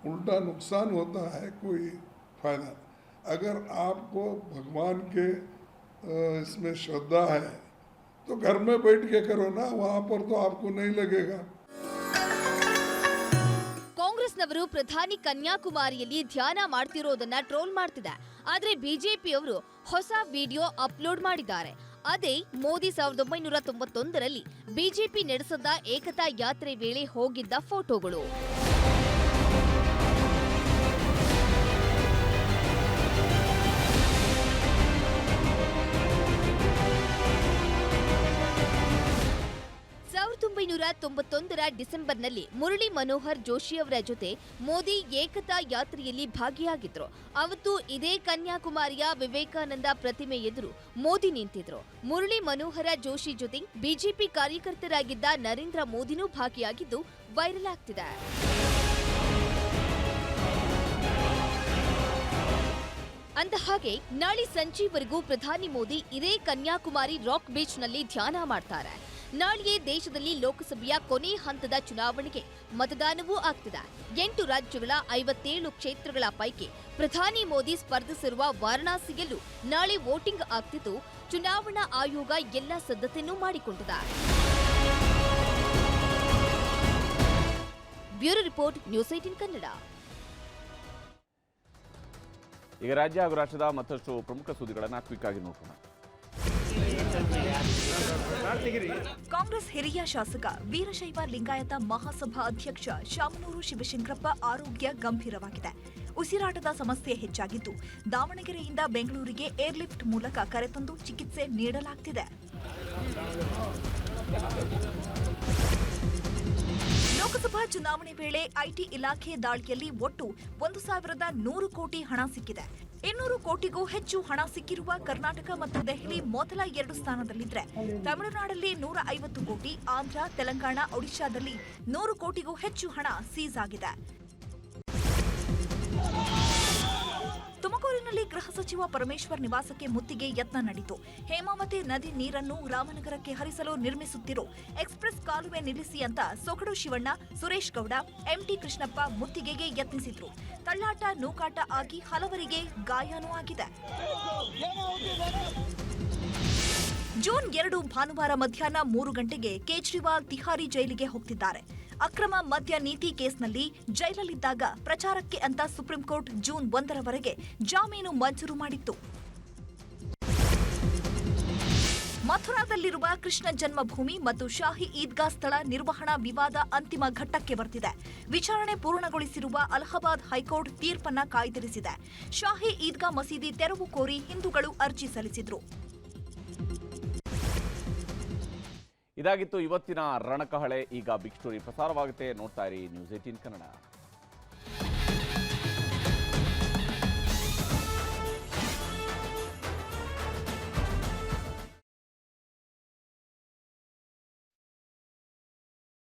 उल्टा नुकसान होता है कोई फ़ायदा नहीं। अगर आपको भगवान के अ, इसमें श्रद्धा है तो घर में बैठ के करो ना वहाँ पर तो आपको नहीं लगेगा ಕಾಂಗ್ರೆಸ್ನವರು ಪ್ರಧಾನಿ ಕನ್ಯಾಕುಮಾರಿಯಲ್ಲಿ ಧ್ಯಾನ ಮಾಡ್ತಿರೋದನ್ನ ಟ್ರೋಲ್ ಮಾಡ್ತಿದೆ ಆದ್ರೆ ಬಿಜೆಪಿಯವರು ಹೊಸ ವಿಡಿಯೋ ಅಪ್ಲೋಡ್ ಮಾಡಿದ್ದಾರೆ ಅದೇ ಮೋದಿ ಸಾವಿರದ ಒಂಬೈನೂರ ತೊಂಬತ್ತೊಂದರಲ್ಲಿ ಬಿಜೆಪಿ ನಡೆಸದ ಏಕತಾ ಯಾತ್ರೆ ವೇಳೆ ಹೋಗಿದ್ದ ಫೋಟೋಗಳು ಒಂಬೈನೂರ ತೊಂಬತ್ತೊಂದರ ಡಿಸೆಂಬರ್ನಲ್ಲಿ ಮುರಳಿ ಮನೋಹರ್ ಜೋಶಿ ಅವರ ಜೊತೆ ಮೋದಿ ಏಕತಾ ಯಾತ್ರೆಯಲ್ಲಿ ಭಾಗಿಯಾಗಿದ್ರು. ಅವತ್ತು ಇದೇ ಕನ್ಯಾಕುಮಾರಿಯ ವಿವೇಕಾನಂದ ಪ್ರತಿಮೆ ಎದುರು ಮೋದಿ ನಿಂತಿದ್ರು. ಮುರಳಿ ಮನೋಹರ ಜೋಶಿ ಜೊತೆ ಬಿಜೆಪಿ ಕಾರ್ಯಕರ್ತರಾಗಿದ್ದ ನರೇಂದ್ರ ಮೋದಿನೂ ಭಾಗಿಯಾಗಿದ್ದು ವೈರಲ್ ಆಗ್ತಿದೆ. ಅಂದ ಹಾಗೆ ನಾಳೆ ಸಂಜೆವರೆಗೂ ಪ್ರಧಾನಿ ಮೋದಿ ಇದೇ ಕನ್ಯಾಕುಮಾರಿ ರಾಕ್ ಬೀಚ್ನಲ್ಲಿ ಧ್ಯಾನ ಮಾಡ್ತಾರೆ. ನಾಳೆಯೇ ದೇಶದಲ್ಲಿ ಲೋಕಸಭೆಯ ಕೊನೆ ಹಂತದ ಚುನಾವಣೆಗೆ ಮತದಾನವೂ ಆಗ್ತಿದೆ. ಎಂಟು ರಾಜ್ಯಗಳ ಐವತ್ತೇಳು ಕ್ಷೇತ್ರಗಳ ಪೈಕಿ ಪ್ರಧಾನಿ ಮೋದಿ ಸ್ಪರ್ಧಿಸಿರುವ ವಾರಣಾಸಿಯಲ್ಲೂ ನಾಳೆ ವೋಟಿಂಗ್ ಆಗ್ತಿದ್ದು, ಚುನಾವಣಾ ಆಯೋಗ ಎಲ್ಲ ಸಿದ್ಧತೆಯನ್ನೂ ಮಾಡಿಕೊಂಡಿದೆ. Bureau report, news eighteen Kannada. ಈಗ ರಾಜ್ಯ ಹಾಗೂ ರಾಷ್ಟ್ರದ ಮತ್ತಷ್ಟು ಪ್ರಮುಖ ಸುದ್ದಿಗಳನ್ನು ಕ್ವಿಕ್ ಆಗಿ ನೋಡೋಣ ಕಾಂಗ್ರೆಸ್ ಹಿರಿಯ ಶಾಸಕ ವೀರಶೈವ ಲಿಂಗಾಯತ ಮಹಾಸಭಾ ಅಧ್ಯಕ್ಷ ಶಾಮನೂರು ಶಿವಶಂಕರಪ್ಪ ಆರೋಗ್ಯ ಗಂಭೀರವಾಗಿದೆ. ಉಸಿರಾಟದ ಸಮಸ್ಯೆ ಹೆಚ್ಚಾಗಿದ್ದು, ದಾವಣಗೆರೆಯಿಂದ ಬೆಂಗಳೂರಿಗೆ ಏರ್ಲಿಫ್ಟ್ ಮೂಲಕ ಕರೆತಂದು ಚಿಕಿತ್ಸೆ ನೀಡಲಾಗ್ತಿದೆ. ಲೋಕಸಭಾ ಚುನಾವಣೆ ವೇಳೆ ಐಟಿ ಇಲಾಖೆ ದಾಳಿಯಲ್ಲಿ ಒಟ್ಟು ಒಂದು ಸಾವಿರದ ನೂರು ಕೋಟಿ ಹಣ ಸಿಕ್ಕಿದೆ. ಇನ್ನೂರು ಕೋಟಿಗೂ ಹೆಚ್ಚು ಹಣ ಸಿಕ್ಕಿರುವ ಕರ್ನಾಟಕ ಮತ್ತು ದೆಹಲಿ ಮೊದಲ ಎರಡು ಸ್ಥಾನದಲ್ಲಿದ್ದರೆ ತಮಿಳುನಾಡಲ್ಲಿ ನೂರ ಐವತ್ತು ಕೋಟಿ, ಆಂಧ್ರ, ತೆಲಂಗಾಣ, ಒಡಿಶಾದಲ್ಲಿ ನೂರು ಕೋಟಿಗೂ ಹೆಚ್ಚು ಹಣ ಸೀಸ್ ಆಗಿದೆ. ತುಮಕೂರಿನಲ್ಲಿ ಗೃಹ ಸಚಿವ ಪರಮೇಶ್ವರ್ ನಿವಾಸಕ್ಕೆ ಮುತ್ತಿಗೆ ಯತ್ನ ನಡೆಯಿತು ಹೇಮಾವತಿ ನದಿ ನೀರನ್ನು ರಾಮನಗರಕ್ಕೆ ಹರಿಸಲು ನಿರ್ಮಿಸುತ್ತಿರೋ. ಎಕ್ಸ್ಪ್ರೆಸ್ ಕಾಲುವೆ ನಿಲ್ಲಿಸಿ ಅಂತ ಸೊಗಡು ಶಿವಣ್ಣ, ಸುರೇಶ್ ಗೌಡ, ಎಂಟಿ ಕೃಷ್ಣಪ್ಪ ಮುತ್ತಿಗೆಗೆ ಯತ್ನಿಸಿದ್ರು. ತಳ್ಳಾಟ ನೂಕಾಟ ಆಗಿ ಹಲವರಿಗೆ ಗಾಯನೂ ಆಗಿದೆ. ಜೂನ್ ಎರಡು ಭಾನುವಾರ ಮಧ್ಯಾಹ್ನ ಮೂರು ಗಂಟೆಗೆ ಕೇಜ್ರಿವಾಲ್ ತಿಹಾರಿ ಜೈಲಿಗೆ ಹೋಗ್ತಿದ್ದಾರೆ. ಅಕ್ರಮ ಮದ್ಯ ನೀತಿ ಕೇಸ್ನಲ್ಲಿ ಜೈಲಲ್ಲಿದ್ದಾಗ ಪ್ರಚಾರಕ್ಕೆ ಅಂತ ಸುಪ್ರೀಂ ಕೋರ್ಟ್ ಜೂನ್ ಒಂದರವರೆಗೆ ಜಾಮೀನು ಮಂಜೂರು ಮಾಡಿತ್ತು. ಮಥುರಾದಲ್ಲಿರುವ ಕೃಷ್ಣ ಜನ್ಮಭೂಮಿ ಮತ್ತು ಶಾಹಿ ಈದ್ಗಾ ಸ್ಥಳ ನಿರ್ವಹಣಾ ವಿವಾದ ಅಂತಿಮ ಘಟ್ಟಕ್ಕೆ ಬರ್ತಿದೆ. ವಿಚಾರಣೆ ಪೂರ್ಣಗೊಳಿಸಿರುವ ಅಲಹಾಬಾದ್ ಹೈಕೋರ್ಟ್ ತೀರ್ಪನ್ನ ಕಾಯ್ದಿರಿಸಿದೆ. ಶಾಹಿ ಈದ್ಗಾ ಮಸೀದಿ ತೆರವು ಕೋರಿ ಹಿಂದೂಗಳು ಅರ್ಜಿ ಸಲ್ಲಿಸಿದ್ರು. ಇದಾಗಿತ್ತು ಇವತ್ತಿನ ರಣಕಹಳೆ. ಈಗ ಬಿಗ್ ಸ್ಟೋರಿ ಪ್ರಸಾರವಾಗುತ್ತೆ. ನೋಡ್ತಾ ಇರಿ ನ್ಯೂಸ್ ಏಟೀನ್ ಕನ್ನಡ.